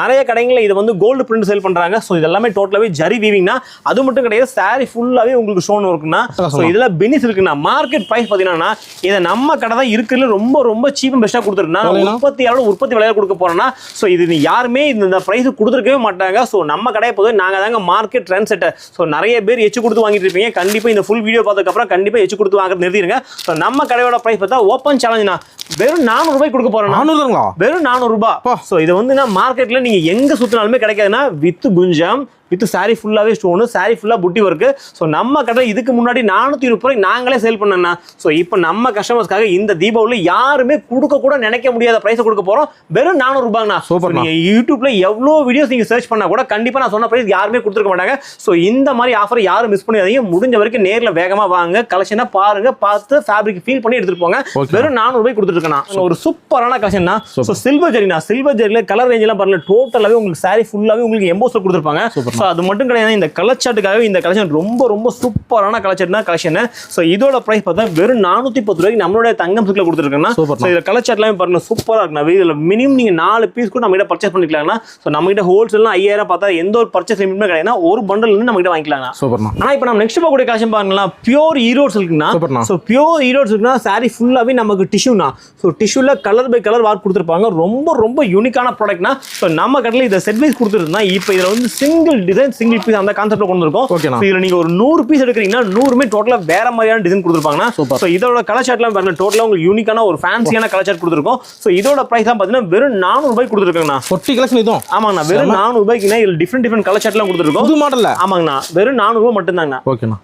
நிறைய கடைகளில் இது வந்து கோல்டு பிரிண்ட் சேல் பண்றாங்க. ஸோ இதெல்லாமே டோட்டலாவே ஜரி வீவிங்னா அது மட்டும் கிடையாது சாரி ஃபுல்லாவே உங்களுக்கு ஸ்டோன் ஒர்க்குனா ஸோ. இதுல பெனிஸ் இருக்குன்னா மார்க்கெட் பிரைஸ் பாத்தீங்கன்னா இதை நம்ம கடை தான் இருக்கிறதுல ரொம்ப ரொம்ப சீப் பெஸ்ட்டாக கொடுத்துருக்குன்னா எவ்வளவுண்ணா? உற்பத்தியாளர் உற்பத்தி விலையில கொடுக்க போறோம்னா ஸோ இது நீ யாருமே இந்த பிரைஸ் கொடுத்துருக்கவே மாட்டாங்க. ஸோ நம்ம கடையை பொறுத்த நாங்க தாங்க மார்க்கெட் ட்ரெண்ட் செட்டர் ஸோ நிறைய பேர் எச்சு கொடுத்து வாங்கிட்டு இருப்பீங்க. கண்டிப்பா இந்த ஃபுல் வீடியோ பார்த்ததுக்கப்புறம் கண்டிப்பா எச்சு கொடுத்து வாங்குறது நிறுத்திடுங்க. ஸோ நம்ம கடையோட பிரைஸ் பார்த்தா ஓப்பன் சேலஞ்சுனா வெறும் நானூறு ரூபாய் கொடுக்க போறோம் நானூறுங்களா? வெறும் நானூறு ரூபாய். ஸோ இது வந்து நான் மார்க்கெட்ல நீங்க எங்க சுத்தினாலுமே கிடைக்காதுன்னா வித்து குஞ்சம் வித் சாரி ஃபுல்லாவே ஸ்டோனு சாரி ஃபுல்லா புட்டி ஒர்க்கு ஸோ நம்ம கடை இதுக்கு முன்னாடி நானூத்தி இருபது ரூபாய் நாங்களே சேல் பண்ணேன்னா ஸோ இப்போ நம்ம கஸ்டமர்ஸ்க்காக இந்த தீபாவளி யாருமே கொடுக்க கூட நினைக்க முடியாத பிரைஸ் கொடுக்க போறோம். வெறும் நானூறு ரூபாய்ண்ணா Super So, ண்ணா. நீங்க யூடியூப்ல எவ்வளோ வீடியோஸ் நீங்க சர்ச் பண்ணா கூட கண்டிப்பா நான் சொன்ன பிரைஸ் யாருமே கொடுத்துருக்க மாட்டாங்க. ஸோ இந்த மாதிரி ஆஃபர் யாரும் மிஸ் பண்ணிடாதீங்க முடிஞ்ச வரைக்கும் நேர்ல வேகமா வாங்க. கலெக்ஷனா பாருங்க. பார்த்து ஃபேப்ரிக் ஃபீல் பண்ணி எடுத்துட்டு போங்க. வெறும் நானூறு ரூபாய் கொடுத்துருக்கேன் ஒரு சூப்பரான கலெக்ஷன் தான் ஸோ. சில்வர் ஜெரினா சில்வர் ஜெரியில கலர் ரேஞ்ச் எல்லாம் பாருங்க. டோட்டலாவே உங்களுக்கு சாரி ஃபுல்லாவே உங்களுக்கு எம்போஸ்ல கொடுத்துருப்பாங்க. ஸோ அது மட்டும் கிடையாது இந்த கலர் சார்ட்டுக்காக இந்த கலெக்ஷன் ரொம்ப ரொம்ப சூப்பரான கலெக்ஷன் கலெக்ஷன் ஸோ இதோட பிரைஸ் பார்த்தா வெறும் நானூத்தி பத்து ரூபாய்க்கு நம்மளுடைய தங்கம் சில்க்ல கொடுத்துருக்கேன்னா Super. ஸோ இதில் கலர் சார்ட்லாம் பாருங்க சூப்பரா இருக்கு இதுல மினிமம் நீங்க நாலு பீஸ் கூட நம்ம கிட்ட பர்ச்சேஸ் பண்ணிக்கலாம்னா ஸோ நம்ம கிட்ட ஹோல்சேல்லாம் ஐயாயிரம் பார்த்தா எந்த ஒரு பர்ச்சேஸ் லிமிட்மே கிடையாதுன்னா ஒரு பண்டல் இருந்து நம்ம கிட்ட வாங்கிக்கலாம் சூப்பர்ண்ணா ஆனா இப்போ நம்ம நெக்ஸ்ட் பார்க்கக்கூடிய கலெக்ஷன் பாருங்களா பியூர் ஈரோட்ஸ் இருக்குன்னா. ஸோ பியூர் ஈரோட்ஸ் இருக்குன்னா சாரி ஃபுல்லாவே நமக்கு டிஷ்யூனா ஸோ டிஷ்யூல கலர் பை கலர் வார்க் கொடுத்துருப்பாங்க. ரொம்ப ரொம்ப யூனிக்கான ப்ராடக்ட்னா ஸோ நம்ம கடையில் இதை செட் வைஸ் கொடுத்துருந்தா இப்போ இதுல வந்து சிங்கிள் டிசைன் சிங்கிள் பீஸ் அந்த கான்செப்ட்ல கொண்டு ஓகேண்ணா. So, இதுல நீங்க ஒரு நூறு பீஸ் எடுக்கிறீங்கன்னா நூறுமே டோட்டலா வேற மாதிரியான டிசைன் கொடுத்துருப்பாங்கன்னா. ஸோ இதோட கலர் சார்ட்லாம் பாருங்க. டோட்டலா உங்களுக்கு யூனிக்கான ஒரு ஃபேன்சியான கலர் சார்ட் கொடுத்துருக்கோம். ஸோ இதோட பிரைஸ் தான் பார்த்தீங்கன்னா வெறும் நானூறு ரூபாய் கொடுத்துருக்காங்கண்ணா. ஒட்டி கலெக்ஷன் இதுவும்? ஆமாங்கண்ணா. வெறும் நானூறு ரூபாய்க்குன்னா இதுல டிஃப்ரெண்ட் டிஃப்ரெண்ட் கலர் சார்ட்லாம் கொடுத்துருக்கோம். புது மாடல்ல? ஆமாங்கண்ணா. வெறும் நானூறு ரூபாய் மட்டும்தாங்கண்ணா. ஓகேண்ணா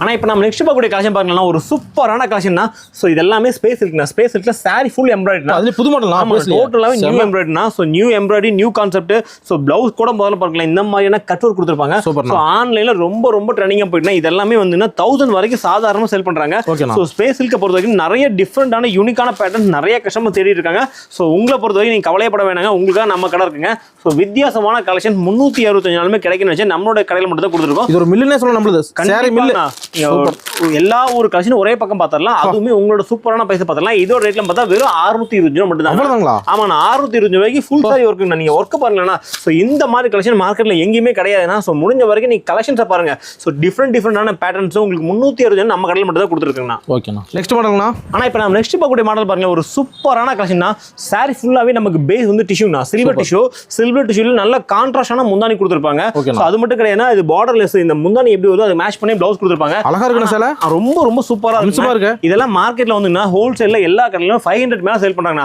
ஆனா இப்போ நம்ம நெக்ஸ்ட் பார்க்கக்கூடிய கலெக்ஷன் பாருங்கன்னா ஒரு சூப்பரான கலெக்ஷன் ஸோ இது எல்லாமே ஸ்பேஸ் இருக்குண்ணா. ஸ்பேஸ் இருக்குல்ல சாரி ஃபுல் எம்ப்ராய்டரி அதுல புது மாடல் ஆமா டோட்டலாவே new எம்ப்ராய்டரினா so new embroidery new concept so blouse கூட முதல்ல பார்க்கலாம். இந்த மாதிரியான கட் ஒர்க் கொடுத்துருப்பாங்க. ஸோ ஆன்லைன்ல ரொம்ப ரொம்ப ட்ரெண்டிங்காக போயிட்டுனா இதெல்லாமே வந்து தௌசண்ட் வரைக்கும் சாதாரணமாக செல் பண்றாங்க. ஓகேண்ணா ஸோ ஸ்பேஸ் சில்கை பொறுத்த வரைக்கும் நிறைய டிஃப்ரெண்டான யூனிக்கான பேட்டர்ன்ஸ் நிறைய கஸ்டமர் தேடி இருக்காங்க. ஸோ உங்களை பொறுத்த வரைக்கும் நீங்க கவலைப்பட வேணாங்க. உங்களுக்காக நம்ம கடை இருக்குங்க. ஸோ வித்தியாசமான கலெக்ஷன் முந்நூற்றி அறுபத்தஞ்சு நாளுமே கிடைக்குன்னு வச்சு நம்மளோட கடையில் மட்டும் தான் கொடுத்துருக்கோம். இது ஒரு மில்லுனே சொல்ல நம்மளுது சாரி மில்லு கண்டிப்பா எல்லா ஒரு கலெக்ஷன் ஒரே பக்கம் பார்த்தரலாம் அதுவுமே உங்களோட சூப்பரான பைசா பார்த்தரலாம் இதோட ரேட்ல பார்த்தா வெறும் 620 இருபது ரூபா மட்டும் தான் ஆமாண்ணா அறுநூத்தி இருபது ரூபாய்க்கு ஃபுல் சாரி ஒர்க் நீங்க ஒர்க் பாருங்கண்ணா ஸோ இந்த மாதிரி கலெக்ஷன் மார்க்கெட்ல எங்கேயுமே கிடையாதுன்னா ஸோ முடிஞ்ச வரைக்கும் நீங்க கலெக்ஷன்ஸை பாருங்க. ஸோ டிஃப்ரெண்ட் டிஃப்ரெண்டான பேட்டர்ன்ஸ் உங்களுக்கு முந்நூற்றி அறுபது நம்ம கடையில் மட்டும் தான் கொடுத்துருக்குங்கண்ணா ஓகேண்ணா நெக்ஸ்ட் மாடல்ண்ணா ஆனா இப்போ நம்ம நெக்ஸ்ட் பார்க்கக்கூடிய மாடல் பாருங்க. ஒரு சூப்பரான கலெக்ஷன் சாரி ஃபுல்லாவே நமக்கு பேஸ் வந்து டிஷ்யூனா சில்வர் டிஷ்யூ சில்வர் டிஷ்யூல நல்ல கான்ட்ராஸ்டான முந்தானி கொடுத்துருப்பாங்க. அது மட்டும் கிடையாது இது பார்டர்லெஸ் இந்த முந்தானி எப்படி வருதோ அது மேட்ச் பண்ணி ப்ளவுஸ் கொடுத்துருப்பாங்க. அழகா இருக்குண்ணா சேலை? ரொம்ப ரொம்ப சூப்பரா இருக்கு இருக்கு இதெல்லாம் மார்க்கெட்ல வந்துன்னா ஹோல்சேல்ல எல்லா கடையிலும் ஃபைவ் ஹண்ட்ரட் மேல சேல் பண்றாங்க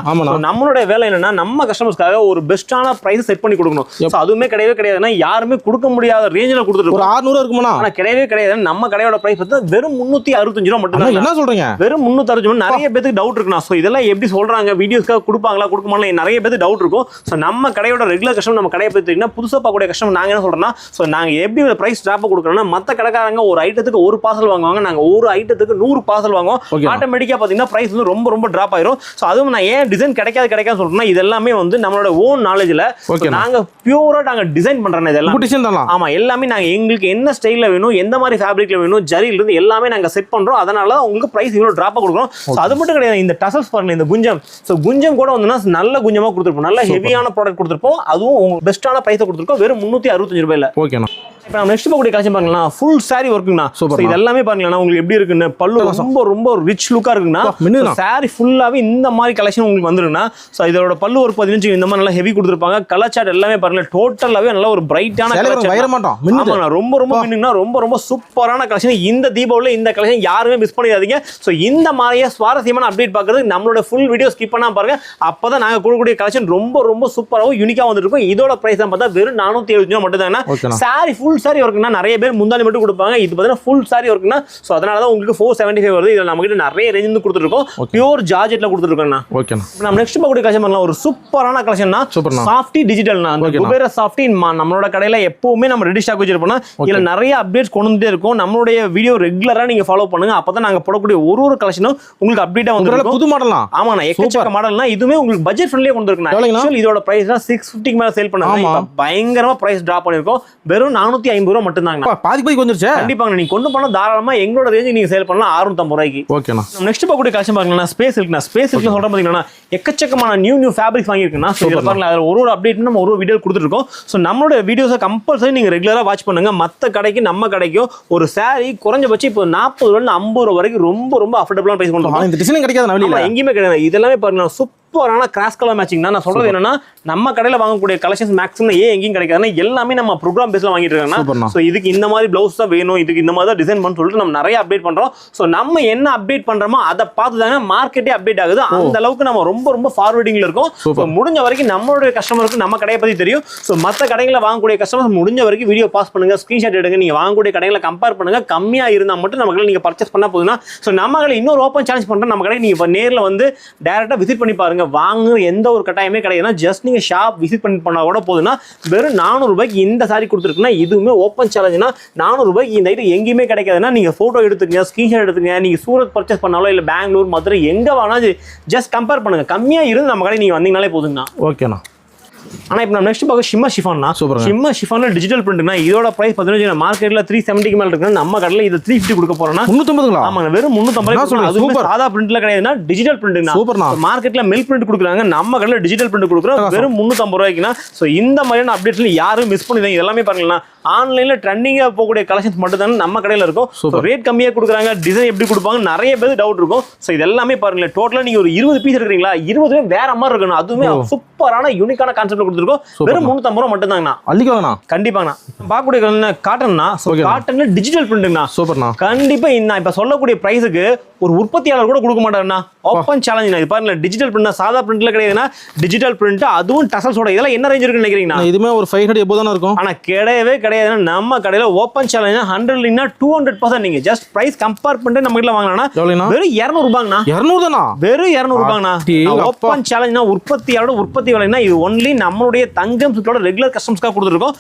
நம்மளுடைய வேலை என்னன்னா நம்ம கஸ்டமர்ஸ்க்காக ஒரு பெஸ்ட்டான பிரைஸ் செட் பண்ணி கொடுக்கணும். அதுவுமே கிடையவே கிடையாதுன்னா யாருமே கொடுக்க முடியாத ரேஞ்சில் கொடுத்துட்டு ஒரு இருக்கோம் ஆறுநூறு இருக்குமாண்ணா? ஆனா கிடையவே கிடையாது நம்ம கடையோட பிரைஸ் பார்த்தா வெறும் முன்னூத்தி அறுபத்தஞ்சு ரூபா மட்டும் என்ன சொல்றீங்க? வெறும் முன்னூத்தி அறுபது நிறைய பேருக்கு டவுட் இருக்குண்ணா. ஸோ இதெல்லாம் எப்படி சொல்றாங்க? வீடியோஸ்க்காக கொடுப்பாங்களா? கொடுக்க மாட்டலாம் நிறைய பேருக்கு டவுட் இருக்கும். ஸோ நம்ம கடையோட ரெகுலர் கஸ்டமர் நம்ம கடையை பற்றினா புதுசாக பார்க்கக்கூடிய கஸ்டமர் நாங்கள் என்ன சொல்றோம்னா ஸோ நாங்கள் எப்படி ஒரு ப்ரைஸ் ட்ராப் கொடுக்குறோம்னா மற்ற கடைக்காரங்க ஒரு ஐட்டத்துக்கு ஒரு பார்சல் வாங்குவாங்க நாங்கள் ஒரு ஐட்டத்துக்கு நூறு பார்சல் வாங்குவோம். Okay. ஆட்டோமேட்டிக்காக பார்த்தீங்கன்னா ப்ரைஸ் வந்து ரொம்ப ரொம்ப ட்ராப் ஆயிரும். ஸோ அதுவும் நான் ஏன் டிசைன் கிடைக்காது கிடைக்காது சொல்றேன்னா இது எல்லாமே வந்து நம்மளோட ஓன் நாலேஜில் Okay, அண்ணா. நாங்கள் பியூரா நாங்கள் டிசைன் பண்றோம் இதெல்லாம் தானா ஆமா எல்லாமே நாங்க எங்களுக்கு என்ன ஸ்டைல்ல வேணும் எந்த மாதிரி ஃபேப்ரிக்ல வேணும் ஜரியில இருந்து எல்லாமே நாங்க செட் பண்றோம். அதனால தான் உங்களுக்கு பிரைஸ் இவ்வளவு டிராப்பா கொடுக்குறோம். So, அது மட்டும் கிடையாது இந்த டசல்ஸ் பாருங்க இந்த குஞ்சம். ஸோ குஞ்சம் கூட வந்துன்னா நல்ல குஞ்சமா கொடுத்துருப்போம். நல்ல ஹெவியான ப்ராடக்ட் கொடுத்துருப்போம். அதுவும் உங்க பெஸ்ட்டான பிரைஸ் கொடுத்துருக்கோம். வெறும் முன்னூத்தி அறுபத்தஞ்சு ரூபாயில. ஓகேண்ணா இப்போ நம்ம நெக்ஸ்ட் பார்க்கக்கூடிய காட்சி பாருங்களா ஃபுல் saree ஒர்க்குங்கண்ணா ஸோ இது எல்லாமே பாருங்களா உங்களுக்கு எப்படி இருக்குன்னு பல்லு ரொம்ப ரொம்ப ரிச் லுக்கா இருக்குங்கண்ணா அப்பா, மின்னுதுண்ணா. saree ஃபுல்லாவே இந்த மாதிரி கலெக்ஷன் உங்களுக்கு வந்துருங்கண்ணா ஸோ இதோட பல்லு ஒர்க் பார்த்தீங்கன்னா இந்த மாதிரி நல்லா ஹெவி கொடுத்துருப்பாங்க. கலர் சார்ட் எல்லாமே பாருங்க டோட்டலாவே நல்ல ஒரு பிரைட்டான கலர் மாட்டோம். ஆமாண்ணா. ரொம்ப ரொம்ப மின்னுங்கன்னா ரொம்ப ரொம்ப சூப்பரான கலெக்ஷன் இந்த தீபாவளியில் இந்த கலெக்ஷன் யாருமே மிஸ் பண்ணிடாதீங்க. ஸோ இந்த மாதிரியே சுவாரஸ்யமான அப்டேட் பார்க்கறது நம்மளோட ஃபுல் வீடியோ ஸ்கிப் பண்ணாம பாருங்க. அப்பதான் நாங்க கொடுக்கக்கூடிய கலெக்ஷன் ரொம்ப ரொம்ப சூப்பராகவும் யூனிக்கா வந்துருக்கும் இதோட பிரைஸ் தான் பார்த்தா வெறும் நானூத்தி எழுபது ரூபா மட்டும் ஓகேண்ணா. சாரி ஃபுல் சாரி ஒர்க்குனா நிறைய பேர் முந்தானி மட்டும் கொடுப்பாங்க. இது பார்த்தீங்கன்னா ஃபுல் சாரி ஒர்க்குனா ஸோ அதனால தான் உங்களுக்கு ஃபோர் செவன்டி ஃபைவ் வருது. இதில் நம்மகிட்ட நிறைய ரேஞ்ச் வந்து கொடுத்துருக்கோம். பியூர் ஜார்ஜெட்ல கொடுத்துருக்கோண்ணா இப்போ நம்ம நெக்ஸ்ட் பார்க்கக்கூடிய கலெக்ஷன் பண்ணலாம். ஒரு சூப்பரான கலெக்ஷன்னா சூப்பர்ண்ணா சாஃப்டி டிஜிட்டல்னா அந்த. குபேர சாஃப்டி நம்மளோட கடையில எப்பவுமே நம்ம ரெடி ஸ்டாக் வச்சிருப்போம் இதுல நிறைய அப்டேட்ஸ் கொண்டு வந்துட்டே இருக்கும். நம்மளுடைய வீடியோ ரெகுலரா நீங்க ஃபாலோ பண்ணுங்க. அப்பதான் நாங்க போடக்கூடிய ஒரு ஒரு கலெக்ஷனும் உங்களுக்கு அப்டேட்டா உங்களால வந்துருக்கும். புது மாடலாம் ஆமாண்ணா. எக்கச்சக்க மாடல்னா இதுவுமே உங்களுக்கு பட்ஜெட் ஃப்ரெண்ட்லியே கொண்டு? இருக்குண்ணா இதோட பிரைஸ் தான் சிக்ஸ் ஃபிஃப்டிக்கு மேல சேல் பண்ணாங்க ஆமா. இப்ப பயங்கரமா பிரைஸ் டிராப் பண்ணிருக்கோம். வெறும் நானூத்தி ஐம்பது ரூபா மட்டும் தாங்க பாதி பாதிக்கு வந்துருச்சே? கண்டிப்பாங்க நீங்க கொண்டு போனா தாராளமா எங்களோட ரேஞ்சு நீங்க சேல் பண்ணலாம். அறுநூத்தம்பது ரூபாய்க்கு. ஓகேண்ணா. நெக்ஸ்ட் பார்க்கக்கூடிய கலெக்ஷன் பாருங்களா ஸ்பேஸ் இருக்குண்ணா. ஸ்பேஸ் இருக்கு சொல்ற பாத்தீங்கன்னா எக்கச்சக்கமான நியூ நியூ ஃபேப்ரிக்ஸ் வாங்கியிருக்குன்னா ஸோ இதில் பாருங்க அதில் ஒரு ஒரு அப்டேட் நம்ம ஒரு ஒரு வீடியோ கொடுத்துருக்கோம் ஸோ நம்மளோட வீடியோஸை கம்பல்சரி நீங்கள் ரெகுலராக வாட்ச் பண்ணுங்க. மற்ற கடைக்கு நம்ம கடைக்கும் ஒரு saree குறைஞ்சபட்சம் இப்போ நாற்பது ரூபா ஐம்பது ரூபா வரைக்கும் ரொம்ப ரொம்ப அஃபோர்டபுளான ப்ரைஸ் கொண்டு இந்த டிசைன் கிடைக்காது எங்கேயுமே கிடையாது இதெல்லாமே பாருங்க சூப்பரான கிராஸ் கலர் மேட்சிங் தான் நான் சொல்றது என்னன்னா நம்ம கடையில வாங்கக்கூடிய கலெக்ஷன்ஸ் மேக்ஸிமம் ஏன் எங்கேயும் கிடைக்காதுன்னா எல்லாமே நம்ம ப்ரோக்ராம் பேஸ்ல வாங்கிட்டு. இருக்காங்க ஸோ இதுக்கு இந்த மாதிரி பிளவுஸ் தான் வேணும் இதுக்கு இந்த மாதிரி தான் டிசைன் பண்ணு சொல்லிட்டு நம்ம நிறைய அப்டேட் பண்றோம். ஸோ நம்ம என்ன அப்டேட் பண்றோமோ அதை பார்த்து தாங்க மார்க்கெட்டே அப்டேட் ஆகுது. அந்த அளவுக்கு நம்ம ரொம்ப ரொம்ப ஃபார்வர்டிங்ல இருக்கோம். ஸோ முடிஞ்ச வரைக்கும் நம்மளுடைய கஸ்டமருக்கு நம்ம கடையை பத்தி தெரியும். ஸோ மற்ற கடைகளை வாங்கக்கூடிய கஸ்டமர் முடிஞ்ச வரைக்கும் வீடியோ பாஸ் பண்ணுங்க ஸ்கிரீன்ஷாட் எடுங்க. நீங்க வாங்கக்கூடிய கடைகளை கம்பேர் பண்ணுங்க. கம்மியா இருந்தா மட்டும் கடையில் நீங்க பர்ச்சேஸ் பண்ணா போதுன்னா ஸோ நம்ம கடையில் இன்னொரு ஓப்பன் சேலஞ்ச் பண்றோம். நம்ம கடைக்கு நீங்க இப்போ நேரில் வந்து டேரக்டா விசிட் பண்ணி பாருங்க. வாங்க எந்த ஒரு கட்டாயமே கிடையாதுன்னா ஜஸ்ட் நீங்கள் ஷாப் விசிட் பண்ணி பண்ணால் கூட போதுன்னா வெறும் நானூறுபாய்க்கு இந்த சாரி கொடுத்துருக்குன்னா இதுவுமே ஓப்பன் சேலஞ்சுனா நானூறுபாய்க்கு இந்த ஐட்டம் எங்கேயுமே கிடைக்காதுன்னா நீங்கள் ஃபோட்டோ எடுத்துங்க ஸ்க்ரீன்ஷாட் எடுத்துங்க நீங்கள் சூரத் பர்ச்சேஸ் பண்ணாலோ இல்லை பெங்களூர் மதுரை எங்கே வேணாலும் ஜஸ்ட் கம்பேர் பண்ணுங்கள் கம்மியாக இருந்து நம்ம கடையில் நீங்கள் வந்தீங்கனாலே போதுங்கண்ணா. ஓகேண்ணா ஆனா இப்போ நம்ம நெக்ஸ்ட் பார்க்க ஷிம்மா ஷிஃபான்னா சூப்பருங்க. ஷிம்மா ஷிஃபான்ல டிஜிட்டல் பிரிண்ட்னா இதோட பிரைஸ் பார்த்தீங்கன்னா மார்க்கெட்ல த்ரீ செவன்ட்டிக்கு மேல இருக்குன்னா நம்ம கடையில் இது த்ரீ ஃபிஃப்டி கொடுக்க போறோம்னா முன்னூத்தம்பதுங்களா ஆமாங்க வெறும் முந்நூற்றம்பது சூப்பர். சாதா பிரிண்ட்ல கிடையாதுன்னா டிஜிட்டல் பிரிண்ட்னா சூப்பர்ண்ணா மார்க்கெட்ல மில்க் பிரிண்ட் கொடுக்குறாங்க நம்ம கடையில் டிஜிட்டல் பிரிண்ட் கொடுக்குறோம் வெறும் முந்நூற்றம்பது ரூபாய்க்குனா ஸோ இந்த மாதிரியான அப்டேட்ஸ்ல யாரும் மிஸ் பண்ணிடுங்க எல்லாமே பாருங்களா ஆன்லைன்ல ட்ரெண்டிங்காக போகக்கூடிய கலெக்ஷன்ஸ் மட்டும் தான் நம்ம கடையில் இருக்கும். ரேட் கம்மியாக கொடுக்குறாங்க டிசைன் எப்படி கொடுப்பாங்க நிறைய பேர் டவுட் இருக்கும் ஸோ இது எல்லாமே பாருங்களேன் டோட்டலாக நீங்க ஒரு இருபது பீஸ் எடுக்கிறீங்களா இருபதுமே வேற மாதிரி இருக்கணும் அதுவுமே. சூப்பரான யூனிக்கான கான்செப்ட்ல கொடுத்துருக்கோம். வெறும் முந்நூற்றம்பது ரூபா மட்டும் தாங்கண்ணா அள்ளிக்கலாண்ணா கண்டிப்பாங்கண்ணா பார்க்கக்கூடிய காட்டன்னா. காட்டன்ல டிஜிட்டல் பிரிண்ட்ங்கண்ணா சூப்பர்ண்ணா. கண்டிப்பா நான் இப்ப சொல்லக்கூடிய பிரைஸுக்கு ஒரு உற்பத்தியாளர் கூட கொடுக்க மாட்டாருண்ணா. ஓப்பன் சேலஞ்ச் இது பாருங்க டிஜிட்டல் பிரிண்ட் சாதா பிரிண்ட்ல கிடையாதுன்னா டிஜிட்டல் பிரிண்ட் அதுவும் டசல்ஸோட இதெல்லாம் என்ன ரேஞ்ச் இருக்குன்னு நினைக்கிறீங்கன்னா இதுமே ஒரு ஃபைவ் ஹண்ட்ரட் எப்போ தானே இருக்கும்? ஆனா கிடையவே கிடையாதுன்னா நம்ம கடையில ஓப்பன் சேலஞ்ச் ஹண்ட்ரட் இல்லைன்னா டூ ஹண்ட்ரட் பர்சன்ட் நீங்க ஜஸ்ட் பிரைஸ் கம்பேர் பண்ணிட்டு நம்ம கிட்ட வாங்கினா வெறும் இரநூறு ரூபாங்கண்ணா இரநூறு தானா வெறும் இரநூறு ரூபாங்கண்ணா அடேங்கப்பா. ஓப்பன் சேலஞ்ச்னா உற்பத்தியாளோட உற்பத்தி விலைனா இது ஒன்லி நம்மளுடைய தங்கம் சுற்றோட ரெகுலர் கஸ்டமர்ஸ்க்காக கொடுத்துருக்கோம்.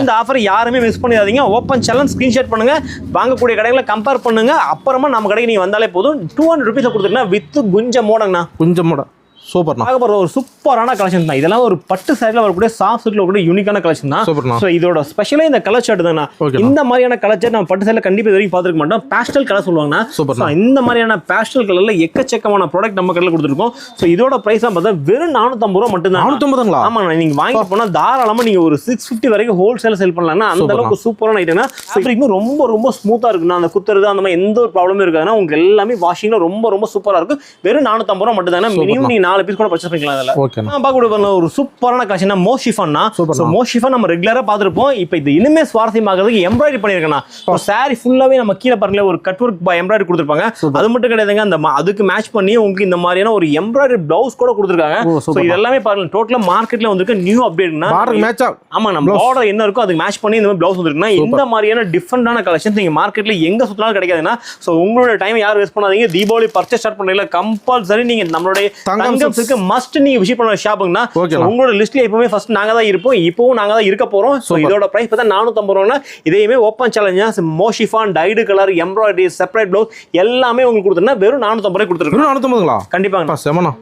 இந்த ஆஃபர் யாருமே மிஸ் பண்ணிடாதீங்க. ஓப்பன் சேலஞ்ச் ஸ்கிரீன்ஷாட் பண்ணுங்க. வாங்கக்கூடிய கடைகளை கம்பேர் பண்ணுங்க. அப்புறமா நம்ம கடைக்கு நீங்க வந்தாலே போதும். டூ ஹண்ட்ரட் ருபீஸ் கொடுத்துருக்கா வித் குஞ்ச மோடங்கண்ணா. கொஞ்சம் மோடம் சூப்பர்ண்ணா. பார்க்க போற ஒரு சூப்பரான கலெக்ஷன் தான். இதெல்லாம் ஒரு பட்டு சைடில் வரக்கூடிய சாஃப்ட் சில்க்ல வரக்கூடிய யூனிக்கான கலெக்ஷன் தான். சூப்பர்ண்ணா. ஸோ இதோட ஸ்பெஷலே இந்த கலர் ஷர்ட் தானே. இந்த மாதிரியான கலர் ஷர்ட் நம்ம பட்டு சைடில் கண்டிப்பாக இது வரைக்கும் பார்த்துருக்க மாட்டோம். பேஸ்டல் கலர் சொல்லுவாங்கண்ணா. சூப்பர்ண்ணா. So, இந்த மாதிரியான பேஸ்டல் கலர்ல எக்கச்சக்கமான ப்ராடக்ட் நம்ம கடையில் கொடுத்துருக்கோம். ஸோ இதோட பிரைஸ் பார்த்தா வெறும் நானூற்றம்பது ரூபா மட்டும் தான் நானூற்றம்பதுங்களா ஆமாண்ணா. நீங்க வாங்கி போனா தாராளமா நீங்க ஒரு சிக்ஸ் ஃபிஃப்டி வரைக்கும் ஹோல்சேல் செல் பண்ணலாம்னா அந்த. அளவுக்கு சூப்பரான ஐட்டம்னா ஃபேப்ரிக்கும் ரொம்ப ரொம்ப ஸ்மூத்தா இருக்குண்ணா. அந்த குத்துறது அந்த மாதிரி எந்த ஒரு ப்ராப்ளமும் இருக்காதுன்னா உங்களுக்கு எல்லாமே வாஷிங்ல ரொம்ப ரொம்ப சூப்பரா இருக்கும். வெறும் நானூற்றம்பது ரூபா மட்டும் தானே மினிமம் நீங்க நாலு நாலு பீஸ் கூட பர்ச்சேஸ் பண்ணிக்கலாம் அதில் ஓகேண்ணா நான் பார்க்கக்கூடிய ஒரு சூப்பரான கலெக்ஷன் மோஷிஃபன்னா. ஸோ மோஷிஃபன் நம்ம ரெகுலராக பார்த்துருப்போம். இப்போ இது இனிமே சுவாரஸ்யமாகிறதுக்கு எம்ப்ராய்டரி பண்ணியிருக்கேண்ணா இப்போ சாரி ஃபுல்லாகவே நம்ம கீழே பாருங்களேன் ஒரு கட் ஒர்க் எம்ப்ராய்டரி கொடுத்துருப்பாங்க. அது மட்டும் கிடையாதுங்க அந்த அதுக்கு மேட்ச் பண்ணி உங்களுக்கு இந்த மாதிரியான ஒரு எம்ப்ராய்டரி பிளவுஸ் கூட கொடுத்துருக்காங்க. ஸோ இது எல்லாமே பாருங்க டோட்டலாக மார்க்கெட்டில் வந்திருக்க நியூ அப்டேட்னா மேட்சா ஆமா நம்ம. ஆர்டர் என்ன இருக்கோ அதுக்கு மேட்ச் பண்ணி இந்த மாதிரி பிளவுஸ் வந்துருக்குன்னா இந்த மாதிரியான டிஃப்ரெண்டான கலெக்ஷன்ஸ் நீங்க மார்க்கெட்ல எங்க சுத்தினாலும் கிடைக்காதுன்னா சோ உங்களோட டைம் யாரும் வேஸ்ட் பண்ணாதீங்க. தீபாவளி பர்ச்சேஸ் ஸ்டார்ட் பண்ணல கம்பல்சரி நீங்க நம்மளுடைய தங்கம் தங்கம்ஸுக்கு மஸ்ட் நீங்க விசிட் பண்ண ஷாப்புங்கன்னா. உங்களோட லிஸ்ட்ல எப்பவுமே ஃபர்ஸ்ட் நாங்க தான் இருப்போம். இப்பவும் நாங்க தான் இருக்க போறோம். Super. இதோட பிரைஸ் பார்த்தா நானூத்தம்பது ரூபானா இதையுமே ஓப்பன் சேலஞ்சா மோஷிஃபான் டைடு கலர் எம்ப்ராய்டரி செப்பரேட் பிளவுஸ் எல்லாமே உங்களுக்கு கொடுத்துருந்தா வெறும் நானூத்தம்பது ரூபாய் கொடுத்துருக்கோம். நானூத்தம்பதுங்களா? கண்டிப்பாங்க. செமண்ணா.